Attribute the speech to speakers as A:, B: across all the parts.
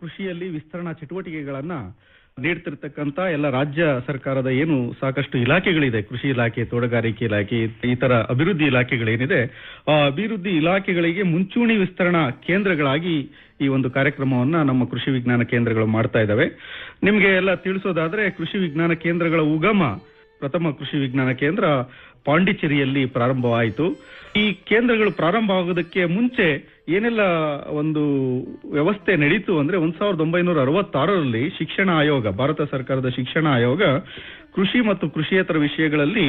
A: ಕೃಷಿಯಲ್ಲಿ ವಿಸ್ತರಣಾ ಚಟುವಟಿಕೆಗಳನ್ನ ನೀಡ್ತಿರ್ತಕ್ಕಂತ ಎಲ್ಲ ರಾಜ್ಯ ಸರ್ಕಾರದ ಏನು ಸಾಕಷ್ಟು ಇಲಾಖೆಗಳಿದೆ, ಕೃಷಿ ಇಲಾಖೆ, ತೋಟಗಾರಿಕೆ ಇಲಾಖೆ ಈ ತರ ಅಭಿವೃದ್ಧಿ ಇಲಾಖೆಗಳೇನಿದೆ, ಆ ಅಭಿವೃದ್ಧಿ ಇಲಾಖೆಗಳಿಗೆ ಮುಂಚೂಣಿ ವಿಸ್ತರಣಾ ಕೇಂದ್ರಗಳಾಗಿ ಈ ಒಂದು ಕಾರ್ಯಕ್ರಮವನ್ನ ನಮ್ಮ ಕೃಷಿ ವಿಜ್ಞಾನ ಕೇಂದ್ರಗಳು ಮಾಡ್ತಾ ಇದ್ದಾವೆ. ನಿಮಗೆ ಎಲ್ಲ ತಿಳಿಸೋದಾದ್ರೆ ಕೃಷಿ ವಿಜ್ಞಾನ ಕೇಂದ್ರಗಳ ಉಗಮ ಪ್ರಥಮ ಕೃಷಿ ವಿಜ್ಞಾನ ಕೇಂದ್ರ ಪಾಂಡಿಚೇರಿಯಲ್ಲಿ ಪ್ರಾರಂಭವಾಯಿತು. ಈ ಕೇಂದ್ರಗಳು ಪ್ರಾರಂಭ ಆಗೋದಕ್ಕೆ ಮುಂಚೆ ಏನೆಲ್ಲ ಒಂದು ವ್ಯವಸ್ಥೆ ನಡೀತು ಅಂದ್ರೆ ಒಂದ್ ಸಾವಿರದ ಒಂಬೈನೂರ ಅರವತ್ತಾರರಲ್ಲಿ ಶಿಕ್ಷಣ ಆಯೋಗ, ಭಾರತ ಸರ್ಕಾರದ ಶಿಕ್ಷಣ ಆಯೋಗ ಕೃಷಿ ಮತ್ತು ಕೃಷಿಯೇತರ ವಿಷಯಗಳಲ್ಲಿ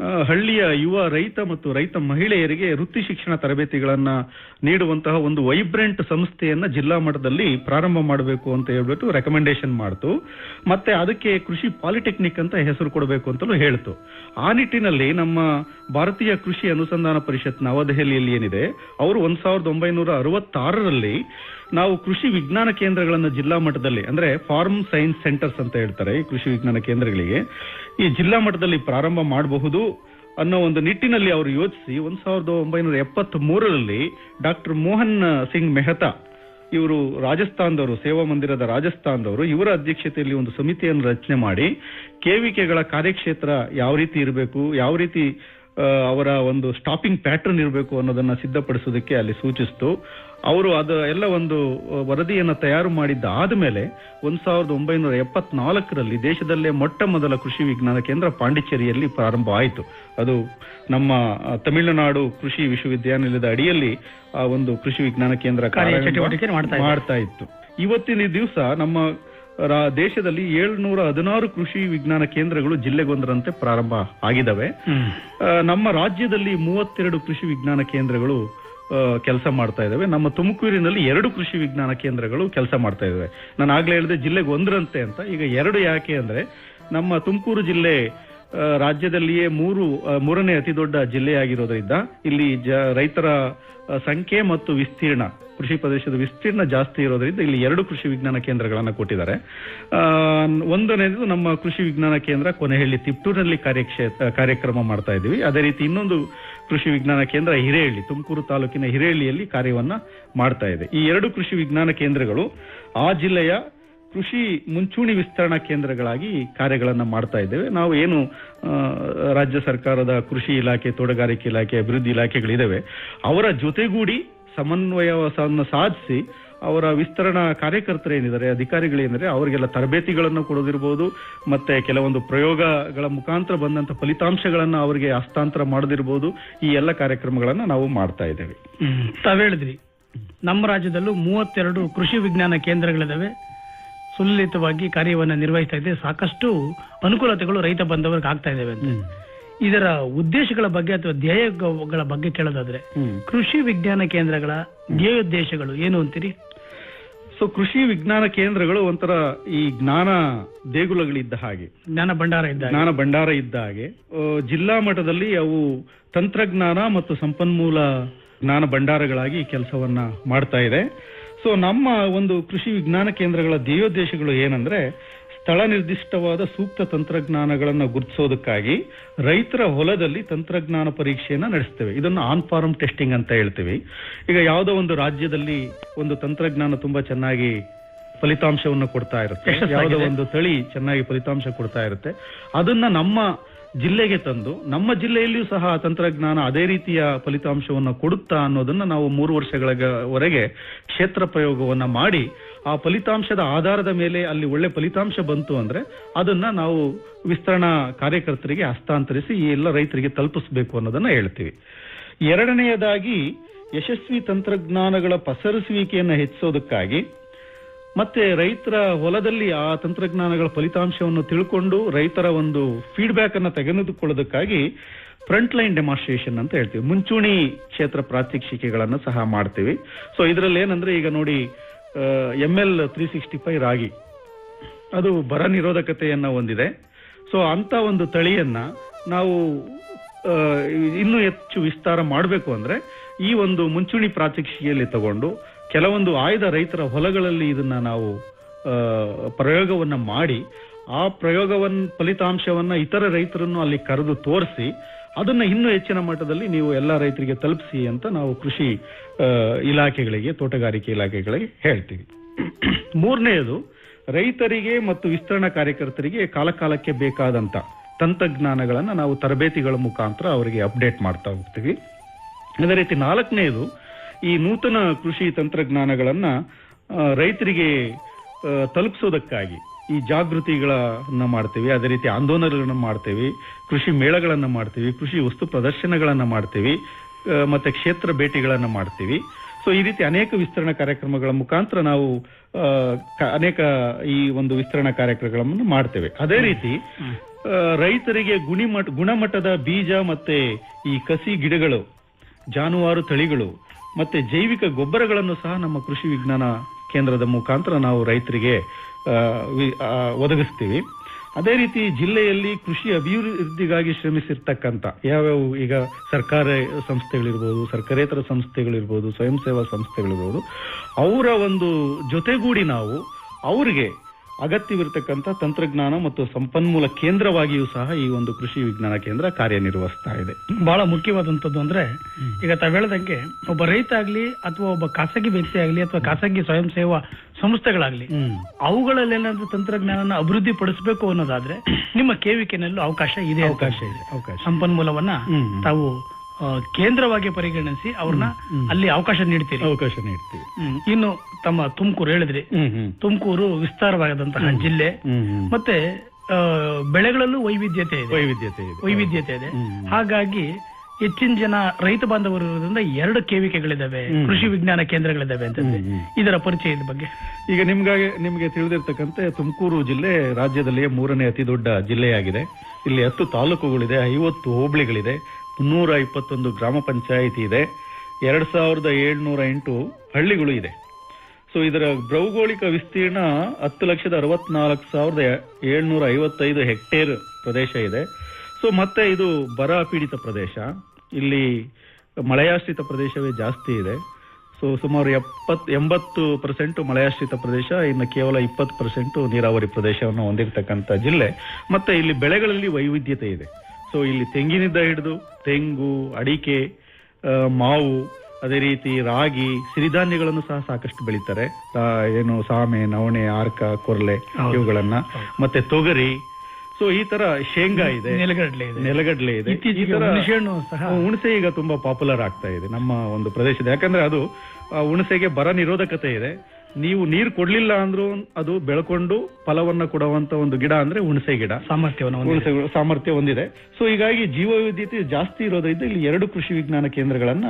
A: ಹಳ್ಳಿಯ ಯುವ ರೈತ ಮತ್ತು ರೈತ ಮಹಿಳೆಯರಿಗೆ ವೃತ್ತಿ ಶಿಕ್ಷಣ ತರಬೇತಿಗಳನ್ನ ನೀಡುವಂತಹ ಒಂದು ವೈಬ್ರೆಂಟ್ ಸಂಸ್ಥೆಯನ್ನ ಜಿಲ್ಲಾ ಮಟ್ಟದಲ್ಲಿ ಪ್ರಾರಂಭ ಮಾಡಬೇಕು ಅಂತ ಹೇಳ್ಬಿಟ್ಟು ರೆಕಮೆಂಡೇಶನ್ ಮಾಡ್ತು. ಮತ್ತೆ ಅದಕ್ಕೆ ಕೃಷಿ ಪಾಲಿಟೆಕ್ನಿಕ್ ಅಂತ ಹೆಸರು ಕೊಡಬೇಕು ಅಂತಲೂ ಹೇಳ್ತು. ಆ ನಿಟ್ಟಿನಲ್ಲಿ ನಮ್ಮ ಭಾರತೀಯ ಕೃಷಿ ಅನುಸಂಧಾನ ಪರಿಷತ್ ನವದೆಹಲಿಯಲ್ಲಿ ಏನಿದೆ, ಅವರು ಒಂದ್ ಸಾವಿರದ ಒಂಬೈನೂರ ಅರವತ್ತಾರರಲ್ಲಿ ನಾವು ಕೃಷಿ ವಿಜ್ಞಾನ ಕೇಂದ್ರಗಳನ್ನು ಜಿಲ್ಲಾ ಮಟ್ಟದಲ್ಲಿ, ಅಂದ್ರೆ ಫಾರ್ಮ್ ಸೈನ್ಸ್ ಸೆಂಟರ್ಸ್ ಅಂತ ಹೇಳ್ತಾರೆ ಈ ಕೃಷಿ ವಿಜ್ಞಾನ ಕೇಂದ್ರಗಳಿಗೆ, ಈ ಜಿಲ್ಲಾ ಮಟ್ಟದಲ್ಲಿ ಪ್ರಾರಂಭ ಮಾಡಬಹುದು. ಅನ್ನೋ ಒಂದು ನಿಟ್ಟಿನಲ್ಲಿ ಅವರು ಯೋಚಿಸಿ ಒಂದ್ ಸಾವಿರದ ಒಂಬೈನೂರ ಎಪ್ಪತ್ತ್ ಮೂರರಲ್ಲಿ ಡಾಕ್ಟರ್ ಮೋಹನ್ ಸಿಂಗ್ ಮೆಹ್ತಾ ಇವರು ರಾಜಸ್ಥಾನದವರು, ಸೇವಾ ಮಂದಿರದ ರಾಜಸ್ಥಾನದವರು, ಇವರ ಅಧ್ಯಕ್ಷತೆಯಲ್ಲಿ ಒಂದು ಸಮಿತಿಯನ್ನು ರಚನೆ ಮಾಡಿ ಕೆವಿಕೆಗಳ ಕಾರ್ಯಕ್ಷೇತ್ರ ಯಾವ ರೀತಿ ಇರಬೇಕು, ಯಾವ ರೀತಿ ಅವರ ಒಂದು ಸ್ಟಾಪಿಂಗ್ ಪ್ಯಾಟರ್ನ್ ಇರಬೇಕು ಅನ್ನೋದನ್ನ ಸಿದ್ಧಪಡಿಸೋದಕ್ಕೆ ಅಲ್ಲಿ ಸೂಚಿಸಿತು. ಅವರು ಅದು ಎಲ್ಲ ಒಂದು ವರದಿಯನ್ನ ತಯಾರು ಮಾಡಿದ್ದ ಆದ್ಮೇಲೆ ಒಂದ್ ಸಾವಿರದ ಒಂಬೈನೂರ ಎಪ್ಪತ್ನಾಲ್ಕರಲ್ಲಿ ದೇಶದಲ್ಲೇ ಮೊಟ್ಟ ಮೊದಲ ಕೃಷಿ ವಿಜ್ಞಾನ ಕೇಂದ್ರ ಪಾಂಡಿಚೇರಿಯಲ್ಲಿ ಪ್ರಾರಂಭ ಆಯಿತು. ಅದು ನಮ್ಮ ತಮಿಳುನಾಡು ಕೃಷಿ ವಿಶ್ವವಿದ್ಯಾನಿಲಯದ ಅಡಿಯಲ್ಲಿ ಆ ಒಂದು ಕೃಷಿ ವಿಜ್ಞಾನ ಕೇಂದ್ರ
B: ಮಾಡ್ತಾ.
A: ಇತ್ತು. ಇವತ್ತಿನ ದಿವಸ ನಮ್ಮ ದೇಶದಲ್ಲಿ ಏಳ್ನೂರ ಹದಿನಾರು ಕೃಷಿ ವಿಜ್ಞಾನ ಕೇಂದ್ರಗಳು ಜಿಲ್ಲೆಗೊಂದರಂತೆ ಪ್ರಾರಂಭ ಆಗಿದವೆ ಆ, ನಮ್ಮ ರಾಜ್ಯದಲ್ಲಿ ಮೂವತ್ತೆರಡು ಕೃಷಿ ವಿಜ್ಞಾನ ಕೇಂದ್ರಗಳು ಕೆಲಸ ಮಾಡ್ತಾ ಇದ್ದಾವೆ ನಮ್ಮ ತುಮಕೂರಿನಲ್ಲಿ ಎರಡು ಕೃಷಿ ವಿಜ್ಞಾನ ಕೇಂದ್ರಗಳು ಕೆಲಸ ಮಾಡ್ತಾ ಇದ್ದಾವೆ ನಾನು ಆಗ್ಲೇ ಹೇಳಿದೆ ಜಿಲ್ಲೆಗೆ ಒಂದರಂತೆ ಅಂತ. ಈಗ ಎರಡು ಯಾಕೆ ಅಂದ್ರೆ ನಮ್ಮ ತುಮಕೂರು ಜಿಲ್ಲೆ ರಾಜ್ಯದಲ್ಲಿಯೇ ಮೂರು ಮೂರನೇ ಅತಿ ದೊಡ್ಡ ಜಿಲ್ಲೆಯಾಗಿರೋದ್ರಿಂದ ಇಲ್ಲಿ ಜ, ರೈತರ ಸಂಖ್ಯೆ ಮತ್ತು ವಿಸ್ತೀರ್ಣ, ಕೃಷಿ ಪ್ರದೇಶದ ವಿಸ್ತೀರ್ಣ ಜಾಸ್ತಿ ಇರೋದ್ರಿಂದ ಇಲ್ಲಿ ಎರಡು ಕೃಷಿ ವಿಜ್ಞಾನ ಕೇಂದ್ರಗಳನ್ನು ಕೊಟ್ಟಿದ್ದಾರೆ. ಒಂದನೇದು ನಮ್ಮ ಕೃಷಿ ವಿಜ್ಞಾನ ಕೇಂದ್ರ ಕೊನೆಹಳ್ಳಿ ತಿಪ್ಟೂರಿನಲ್ಲಿ ಕಾರ್ಯಕ್ಷೇತ್ರ ಕಾರ್ಯಕ್ರಮ ಮಾಡ್ತಾ ಇದ್ದೀವಿ. ಅದೇ ರೀತಿ ಇನ್ನೊಂದು ಕೃಷಿ ವಿಜ್ಞಾನ ಕೇಂದ್ರ ಹಿರೇಹಳ್ಳಿ, ತುಮಕೂರು ತಾಲೂಕಿನ ಹಿರೇಹಳ್ಳಿಯಲ್ಲಿ ಕಾರ್ಯವನ್ನ ಮಾಡ್ತಾ ಇದೆ. ಈ ಎರಡು ಕೃಷಿ ವಿಜ್ಞಾನ ಕೇಂದ್ರಗಳು ಆ ಜಿಲ್ಲೆಯ ಕೃಷಿ ಮುಂಚೂಣಿ ವಿಸ್ತರಣಾ ಕೇಂದ್ರಗಳಾಗಿ ಕಾರ್ಯಗಳನ್ನು ಮಾಡ್ತಾ ಇದ್ದೇವೆ. ನಾವು ಏನು ರಾಜ್ಯ ಸರ್ಕಾರದ ಕೃಷಿ ಇಲಾಖೆ, ತೋಟಗಾರಿಕೆ ಇಲಾಖೆ, ಅಭಿವೃದ್ಧಿ ಇಲಾಖೆಗಳಿದ್ದಾವೆ ಅವರ ಜೊತೆಗೂಡಿ ಸಮನ್ವಯವನ್ನು ಸಾಧಿಸಿ ಅವರ ವಿಸ್ತರಣಾ ಕಾರ್ಯಕರ್ತರೇನಿದ್ದಾರೆ ಅಧಿಕಾರಿಗಳೇನಿದ್ದಾರೆ ಅವರಿಗೆಲ್ಲ ತರಬೇತಿಗಳನ್ನು ಕೊಡೋದಿರ್ಬೋದು, ಮತ್ತೆ ಕೆಲವೊಂದು ಪ್ರಯೋಗಗಳ ಮುಖಾಂತರ ಬಂದಂತ ಫಲಿತಾಂಶಗಳನ್ನು ಅವರಿಗೆ ಹಸ್ತಾಂತರ ಮಾಡೋದಿರ್ಬೋದು, ಈ ಎಲ್ಲ ಕಾರ್ಯಕ್ರಮಗಳನ್ನು ನಾವು ಮಾಡ್ತಾ ಇದ್ದೇವೆ.
B: ತಾವು ಹೇಳಿದ್ರಿ, ನಮ್ಮ ರಾಜ್ಯದಲ್ಲೂ ಮೂವತ್ತೆರಡು ಕೃಷಿ ವಿಜ್ಞಾನ ಕೇಂದ್ರಗಳಿದಾವೆ. ಸುಲಲಿತವಾಗಿ ಕಾರ್ಯವನ್ನ ನಿರ್ವಹಿಸ್ತಾ ಇದೆ ಸಾಕಷ್ಟು ಅನುಕೂಲತೆಗಳು ರೈತ ಬಂದವರಿಗೆ ಆಗ್ತಾ ಇದ್ದಾವೆ ಅಂತ. ಇದರ ಉದ್ದೇಶಗಳ ಬಗ್ಗೆ ಅಥವಾ ಧ್ಯೇಯಗಳ ಬಗ್ಗೆ ಕೇಳೋದಾದ್ರೆ ಕೃಷಿ ವಿಜ್ಞಾನ ಕೇಂದ್ರಗಳ ಧ್ಯೇಯೋದ್ದೇಶಗಳು ಏನು ಅಂತೀರಿ?
A: ಸೊ ಕೃಷಿ ವಿಜ್ಞಾನ ಕೇಂದ್ರಗಳು ಒಂಥರ ಈ ಜ್ಞಾನ ದೇಗುಲಗಳಿದ್ದ ಹಾಗೆ.
B: ಜ್ಞಾನ ಭಂಡಾರ ಇದ್ದ
A: ಜ್ಞಾನ ಭಂಡಾರ ಇದ್ದ ಹಾಗೆ. ಜಿಲ್ಲಾ ಮಟ್ಟದಲ್ಲಿ ಅವು ತಂತ್ರಜ್ಞಾನ ಮತ್ತು ಸಂಪನ್ಮೂಲ ಜ್ಞಾನ ಭಂಡಾರಗಳಾಗಿ ಕೆಲಸವನ್ನ ಮಾಡ್ತಾ ಇದೆ. ಸೊ ನಮ್ಮ ಒಂದು ಕೃಷಿ ವಿಜ್ಞಾನ ಕೇಂದ್ರಗಳ ಧ್ಯೇಯೋದ್ದೇಶಗಳು ಏನಂದ್ರೆ ಸ್ಥಳ ನಿರ್ದಿಷ್ಟವಾದ ಸೂಕ್ತ ತಂತ್ರಜ್ಞಾನಗಳನ್ನು ಗುರುತಿಸೋದಕ್ಕಾಗಿ ರೈತರ ಹೊಲದಲ್ಲಿ ತಂತ್ರಜ್ಞಾನ ಪರೀಕ್ಷೆಯನ್ನು ನಡೆಸ್ತೇವೆ. ಇದನ್ನು ಆನ್ ಫಾರ್ಮ್ ಟೆಸ್ಟಿಂಗ್ ಅಂತ ಹೇಳ್ತೀವಿ. ಈಗ ಯಾವುದೋ ಒಂದು ರಾಜ್ಯದಲ್ಲಿ ಒಂದು ತಂತ್ರಜ್ಞಾನ ತುಂಬಾ ಚೆನ್ನಾಗಿ ಫಲಿತಾಂಶವನ್ನು ಕೊಡ್ತಾ ಇರುತ್ತೆ. ಯಾವುದೋ ಒಂದು ತಳಿ ಚೆನ್ನಾಗಿ ಫಲಿತಾಂಶ ಕೊಡ್ತಾ ಇರುತ್ತೆ. ಅದನ್ನ ನಮ್ಮ ಜಿಲ್ಲೆಗೆ ತಂದು ನಮ್ಮ ಜಿಲ್ಲೆಯಲ್ಲಿಯೂ ಸಹ ತಂತ್ರಜ್ಞಾನ ಅದೇ ರೀತಿಯ ಫಲಿತಾಂಶವನ್ನು ಕೊಡುತ್ತಾ ಅನ್ನೋದನ್ನ ನಾವು ಮೂರು ವರ್ಷಗಳವರೆಗೆ ಕ್ಷೇತ್ರ ಪ್ರಯೋಗವನ್ನ ಮಾಡಿ ಆ ಫಲಿತಾಂಶದ ಆಧಾರದ ಮೇಲೆ ಅಲ್ಲಿ ಒಳ್ಳೆ ಫಲಿತಾಂಶ ಬಂತು ಅಂದ್ರೆ ಅದನ್ನ ನಾವು ವಿಸ್ತರಣಾ ಕಾರ್ಯಕರ್ತರಿಗೆ ಹಸ್ತಾಂತರಿಸಿ ಈ ಎಲ್ಲ ರೈತರಿಗೆ ತಲುಪಿಸಬೇಕು ಅನ್ನೋದನ್ನ ಹೇಳ್ತೀವಿ. ಎರಡನೆಯದಾಗಿ ಯಶಸ್ವಿ ತಂತ್ರಜ್ಞಾನಗಳ ಪಸರಿಸುವಿಕೆಯನ್ನು ಹೆಚ್ಚಿಸೋದಕ್ಕಾಗಿ ಮತ್ತೆ ರೈತರ ಹೊಲದಲ್ಲಿ ಆ ತಂತ್ರಜ್ಞಾನಗಳ ಫಲಿತಾಂಶವನ್ನು ತಿಳ್ಕೊಂಡು ರೈತರ ಒಂದು ಫೀಡ್ಬ್ಯಾಕ್ ಅನ್ನು ತೆಗೆದುಕೊಳ್ಳೋದಕ್ಕಾಗಿ ಫ್ರಂಟ್ ಲೈನ್ ಡೆಮಾನ್ಸ್ಟ್ರೇಷನ್ ಅಂತ ಹೇಳ್ತೀವಿ. ಮುಂಚೂಣಿ ಕ್ಷೇತ್ರ ಪ್ರಾತ್ಯಕ್ಷಿಕೆಗಳನ್ನು ಸಹ ಮಾಡ್ತೀವಿ. ಸೊ ಇದರಲ್ಲಿ ಏನಂದ್ರೆ ಈಗ ನೋಡಿ M L three sixty five ರಾಗಿ. ಅದು ಬರ ನಿರೋಧಕತೆಯನ್ನ ಹೊಂದಿದೆ. ಸೊ ಅಂತ ಒಂದು ತಳಿಯನ್ನ ನಾವು ಇನ್ನೂ ಹೆಚ್ಚು ವಿಸ್ತಾರ ಮಾಡಬೇಕು ಅಂದ್ರೆ ಈ ಒಂದು ಮುಂಚೂಣಿ ಪ್ರಾತ್ಯಕ್ಷಿಕೆಯಲ್ಲಿ ತಗೊಂಡು ಕೆಲವೊಂದು ಆಯ್ದ ರೈತರ ಹೊಲಗಳಲ್ಲಿ ಇದನ್ನ ನಾವು ಪ್ರಯೋಗವನ್ನ ಮಾಡಿ, ಆ ಪ್ರಯೋಗವನ್ನ ಫಲಿತಾಂಶವನ್ನ ಇತರ ರೈತರನ್ನು ಅಲ್ಲಿ ಕರೆದು ತೋರಿಸಿ, ಅದನ್ನ ಇನ್ನೂ ಹೆಚ್ಚಿನ ಮಟ್ಟದಲ್ಲಿ ನೀವು ಎಲ್ಲ ರೈತರಿಗೆ ತಲುಪಿಸಿ ಅಂತ ನಾವು ಕೃಷಿ ಇಲಾಖೆಗಳಿಗೆ, ತೋಟಗಾರಿಕೆ ಇಲಾಖೆಗಳಿಗೆ ಹೇಳ್ತೀವಿ. ಮೂರನೆಯದು, ರೈತರಿಗೆ ಮತ್ತು ವಿಸ್ತರಣಾ ಕಾರ್ಯಕರ್ತರಿಗೆ ಕಾಲಕಾಲಕ್ಕೆ ಬೇಕಾದಂತ ತಂತ್ರಜ್ಞಾನಗಳನ್ನು ನಾವು ತರಬೇತಿಗಳ ಮುಖಾಂತರ ಅವರಿಗೆ ಅಪ್ಡೇಟ್ ಮಾಡ್ತಾ ಹೋಗ್ತೀವಿ. ಅದೇ ರೀತಿ ನಾಲ್ಕನೆಯದು ಈ ನೂತನ ಕೃಷಿ ತಂತ್ರಜ್ಞಾನಗಳನ್ನ ರೈತರಿಗೆ ತಲುಪಿಸೋದಕ್ಕಾಗಿ ಈ ಜಾಗೃತಿಗಳನ್ನ ಮಾಡ್ತೀವಿ. ಅದೇ ರೀತಿ ಆಂದೋಲನಗಳನ್ನ ಮಾಡ್ತೇವೆ, ಕೃಷಿ ಮೇಳಗಳನ್ನ ಮಾಡ್ತೀವಿ, ಕೃಷಿ ವಸ್ತು ಪ್ರದರ್ಶನಗಳನ್ನ ಮಾಡ್ತೀವಿ ಮತ್ತೆ ಕ್ಷೇತ್ರ ಭೇಟಿಗಳನ್ನ ಮಾಡ್ತೀವಿ. ಸೊ ಈ ರೀತಿ ಅನೇಕ ವಿಸ್ತರಣಾ ಕಾರ್ಯಕ್ರಮಗಳ ಮುಖಾಂತರ ನಾವು ಅನೇಕ ಈ ಒಂದು ವಿಸ್ತರಣಾ ಕಾರ್ಯಕ್ರಮಗಳನ್ನು ಮಾಡ್ತೇವೆ. ಅದೇ ರೀತಿ ರೈತರಿಗೆ ಗುಣಿಮಟ್ ಗುಣಮಟ್ಟದ ಬೀಜ ಮತ್ತೆ ಈ ಕಸಿ ಗಿಡಗಳು, ಜಾನುವಾರು ತಳಿಗಳು ಮತ್ತೆ ಜೈವಿಕ ಗೊಬ್ಬರಗಳನ್ನು ಸಹ ನಮ್ಮ ಕೃಷಿ ವಿಜ್ಞಾನ ಕೇಂದ್ರದ ಮುಖಾಂತರ ನಾವು ರೈತರಿಗೆ ಒದಗಿಸ್ತೀವಿ. ಅದೇ ರೀತಿ ಜಿಲ್ಲೆಯಲ್ಲಿ ಕೃಷಿ ಅಭಿವೃದ್ಧಿಗಾಗಿ ಶ್ರಮಿಸಿರ್ತಕ್ಕಂಥ ಯಾವ್ಯಾವ ಈಗ ಸರ್ಕಾರ ಸಂಸ್ಥೆಗಳಿರ್ಬೋದು, ಸರ್ಕಾರೇತರ ಸಂಸ್ಥೆಗಳಿರ್ಬೋದು, ಸ್ವಯಂ ಸೇವಾ ಸಂಸ್ಥೆಗಳಿರ್ಬೋದು, ಅವರ ಒಂದು ಜೊತೆಗೂಡಿ ನಾವು ಅವರಿಗೆ ಅಗತ್ಯವಿರತಕ್ಕಂಥ ತಂತ್ರಜ್ಞಾನ ಮತ್ತು ಸಂಪನ್ಮೂಲ ಕೇಂದ್ರವಾಗಿಯೂ ಸಹ ಈ ಒಂದು ಕೃಷಿ ವಿಜ್ಞಾನ ಕೇಂದ್ರ ಕಾರ್ಯನಿರ್ವಹಿಸ್ತಾ ಇದೆ.
B: ಬಹಳ ಮುಖ್ಯವಾದಂತದ್ದು ಅಂದ್ರೆ ಈಗ ತಾವ್ ಹೇಳ್ದಂಗೆ ಒಬ್ಬ ರೈತ ಆಗ್ಲಿ ಅಥವಾ ಒಬ್ಬ ಖಾಸಗಿ ವ್ಯಕ್ತಿ ಆಗ್ಲಿ ಅಥವಾ ಖಾಸಗಿ ಸ್ವಯಂ ಸೇವಾ ಸಂಸ್ಥೆಗಳಾಗ್ಲಿ ಅವುಗಳಲ್ಲಿ ಏನಾದ್ರೂ ತಂತ್ರಜ್ಞಾನನ ಅಭಿವೃದ್ಧಿ ಪಡಿಸಬೇಕು ಅನ್ನೋದಾದ್ರೆ ನಿಮ್ಮ ಕೇವಿಕೆನಲ್ಲೂ ಅವಕಾಶ ಇದೆ
A: ಅವಕಾಶ ಇದೆ
B: ಸಂಪನ್ಮೂಲವನ್ನ ತಾವು ಕೇಂದ್ರವಾಗಿ ಪರಿಗಣಿಸಿ ಅವ್ರನ್ನ ಅಲ್ಲಿ ಅವಕಾಶ ನೀಡ್ತೀರಿ.
A: ಅವಕಾಶ ನೀಡ್ತೀವಿ.
B: ಇನ್ನು ತಮ್ಮ ತುಮಕೂರು ಹೇಳಿದ್ರಿ. ತುಮಕೂರು ವಿಸ್ತಾರವಾದಂತಹ ಜಿಲ್ಲೆ ಮತ್ತೆ ಬೆಳೆಗಳಲ್ಲೂ ವೈವಿಧ್ಯತೆ ಇದೆ.
A: ವೈವಿಧ್ಯತೆ ಇದೆ.
B: ವೈವಿಧ್ಯತೆ ಇದೆ. ಹಾಗಾಗಿ ಹೆಚ್ಚಿನ ಜನ ರೈತ ಬಾಂಧವರು ಇರೋದ್ರಿಂದ ಎರಡು ಕೇವಿಕೆಗಳಿದಾವೆ. ಕೃಷಿ ವಿಜ್ಞಾನ ಕೇಂದ್ರಗಳಿದಾವೆ
A: ಅಂತ.
B: ಇದರ ಪರಿಚಯದ ಬಗ್ಗೆ.
A: ಈಗ ನಿಮ್ಗಾಗಿ ನಿಮಗೆ ತಿಳಿದಿರ್ತಕ್ಕಂತೆ ತುಮಕೂರು ಜಿಲ್ಲೆ ರಾಜ್ಯದಲ್ಲಿಯೇ ಮೂರನೇ ಅತಿ ದೊಡ್ಡ ಜಿಲ್ಲೆಯಾಗಿದೆ. ಇಲ್ಲಿ ಹತ್ತು ತಾಲೂಕುಗಳಿದೆ ಐವತ್ತು ಹೋಬಳಿಗಳಿದೆ. ಮುನ್ನೂರ ಇಪ್ಪತ್ತೊಂದು ಗ್ರಾಮ ಪಂಚಾಯಿತಿ ಇದೆ. ಎರಡ್ ಸಾವಿರದ ಏಳ್ನೂರ ಎಂಟು ಹಳ್ಳಿಗಳು ಇದೆ. ಸೊ ಇದರ ಭೌಗೋಳಿಕ ವಿಸ್ತೀರ್ಣ ಹತ್ತು ಲಕ್ಷದ ಅರವತ್ನಾಲ್ಕು ಸಾವಿರದ ಏಳ್ನೂರ ಐವತ್ತೈದು ಹೆಕ್ಟೇರ್ ಪ್ರದೇಶ ಇದೆ. ಸೊ ಮತ್ತೆ ಇದು ಬರ ಪೀಡಿತ ಪ್ರದೇಶ. ಇಲ್ಲಿ ಮಳೆಯಾಶ್ರಿತ ಪ್ರದೇಶವೇ ಜಾಸ್ತಿ ಇದೆ. ಸೊ ಸುಮಾರು ಎಪ್ಪತ್, ಎಂಬತ್ತು ಪರ್ಸೆಂಟ್ ಮಳೆಯಾಶ್ರಿತ ಪ್ರದೇಶ, ಇನ್ನು ಕೇವಲ ಇಪ್ಪತ್ತು ಪರ್ಸೆಂಟ್ ನೀರಾವರಿ ಪ್ರದೇಶವನ್ನು ಹೊಂದಿರತಕ್ಕಂಥ ಜಿಲ್ಲೆ. ಮತ್ತೆ ಇಲ್ಲಿ ಬೆಳೆಗಳಲ್ಲಿ ವೈವಿಧ್ಯತೆ ಇದೆ. ಸೊ ಇಲ್ಲಿ ತೆಂಗಿನಿಂದ ಹಿಡಿದು ತೆಂಗು ಅಡಿಕೆ ಮಾವು ಅದೇ ರೀತಿ ರಾಗಿ ಸಿರಿಧಾನ್ಯಗಳನ್ನು ಸಹ ಸಾಕಷ್ಟು ಬೆಳೀತಾರೆ. ಏನು ಸಾಮೆ ನವಣೆ ಆರ್ಕ ಕೊರ್ಲೆ. ಇವುಗಳನ್ನ. ಮತ್ತೆ ತೊಗರಿ. ಸೊ ಈ ತರ ಶೇಂಗಾ ಇದೆ.
B: ನೆಲಗಡಲೆ ಇದೆ.
A: ನೆಲಗಡಲೆ ಇದೆ. ಹುಣಸೆ ಈಗ ತುಂಬಾ ಪಾಪ್ಯುಲರ್ ಆಗ್ತಾ ಇದೆ ನಮ್ಮ ಒಂದು ಪ್ರದೇಶದ. ಯಾಕಂದ್ರೆ ಅದು ಹುಣಸೆಗೆ ಬರ ನಿರೋಧಕತೆ ಇದೆ. ನೀವು ನೀರು ಕೊಡ್ಲಿಲ್ಲ ಅಂದ್ರೂ ಅದು ಬೆಳ್ಕೊಂಡು ಫಲವನ್ನ ಕೊಡುವಂತ ಒಂದು ಗಿಡ ಅಂದ್ರೆ ಹುಣಸೆ ಗಿಡ.
B: ಸಾಮರ್ಥ್ಯವನ್ನು.
A: ಹುಣಸೆ ಸಾಮರ್ಥ್ಯ ಹೊಂದಿದೆ. ಸೊ ಹೀಗಾಗಿ ಜೀವವೈವಿಧ್ಯತೆ ಜಾಸ್ತಿ ಇರೋದ್ರಿಂದ ಇಲ್ಲಿ ಎರಡು ಕೃಷಿ ವಿಜ್ಞಾನ ಕೇಂದ್ರಗಳನ್ನ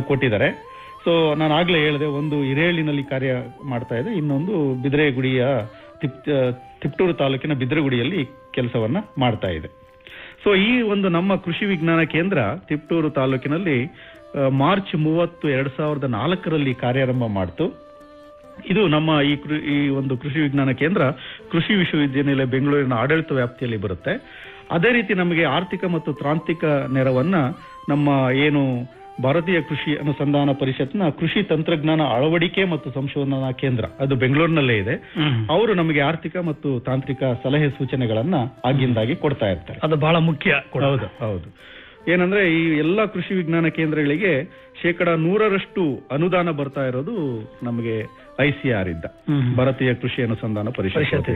A: ಕೊಟ್ಟಿದ್ದಾರೆ. ಸೊ ನಾನು ಆಗ್ಲೇ ಹೇಳಿದೆ ಒಂದು ಹಿರೇಳಿನಲ್ಲಿ ಕಾರ್ಯ ಮಾಡ್ತಾ ಇದೆ. ಇನ್ನೊಂದು ಬಿದ್ರೆಗುಡಿಯ ತಿಪ್ ತಿಪ್ಟೂರು ತಾಲೂಕಿನ ಬಿದ್ರೆಗುಡಿಯಲ್ಲಿ ಕೆಲಸವನ್ನ ಮಾಡ್ತಾ ಇದೆ. ಸೊ ಈ ಒಂದು ನಮ್ಮ ಕೃಷಿ ವಿಜ್ಞಾನ ಕೇಂದ್ರ ತಿಪ್ಟೂರು ತಾಲೂಕಿನಲ್ಲಿ ಮಾರ್ಚ್ ಮೂವತ್ತು ಎರಡ್ ಸಾವಿರದ ನಾಲ್ಕರಲ್ಲಿ ಕಾರ್ಯಾರಂಭ ಮಾಡ್ತು. ಇದು ನಮ್ಮ ಈ ಈ ಒಂದು ಕೃಷಿ ವಿಜ್ಞಾನ ಕೇಂದ್ರ ಕೃಷಿ ವಿಶ್ವವಿದ್ಯಾನಿಲಯ ಬೆಂಗಳೂರಿನ ಆಡಳಿತ ವ್ಯಾಪ್ತಿಯಲ್ಲಿ ಬರುತ್ತೆ ಅದೇ ರೀತಿ ನಮಗೆ ಆರ್ಥಿಕ ಮತ್ತು ತಾಂತ್ರಿಕ ನೆರವನ್ನ ನಮ್ಮ ಏನು ಭಾರತೀಯ ಕೃಷಿ ಅನುಸಂಧಾನ ಪರಿಷತ್ನ ಕೃಷಿ ತಂತ್ರಜ್ಞಾನ ಅಳವಡಿಕೆ ಮತ್ತು ಸಂಶೋಧನಾ ಕೇಂದ್ರ ಅದು ಬೆಂಗಳೂರಿನಲ್ಲೇ ಇದೆ. ಅವರು ನಮಗೆ ಆರ್ಥಿಕ ಮತ್ತು ತಾಂತ್ರಿಕ ಸಲಹೆ ಸೂಚನೆಗಳನ್ನ ಆಗಿಂದಾಗಿ ಕೊಡ್ತಾ ಇರ್ತಾರೆ
B: ಅದು ಬಹಳ ಮುಖ್ಯ ಕೂಡ.
A: ಹೌದು ಹೌದು ಏನಂದ್ರೆ ಈ ಎಲ್ಲಾ ಕೃಷಿ ವಿಜ್ಞಾನ ಕೇಂದ್ರಗಳಿಗೆ ಶೇಕಡ ನೂರರಷ್ಟು ಅನುದಾನ ಬರ್ತಾ ಇರೋದು ನಮಗೆ ಐಸಿಆರ್ ಸಿ ಆರ್ ಇದ್ದ ಭಾರತೀಯ ಕೃಷಿ ಅನುಸಂಧಾನ ಪರಿಷತ್.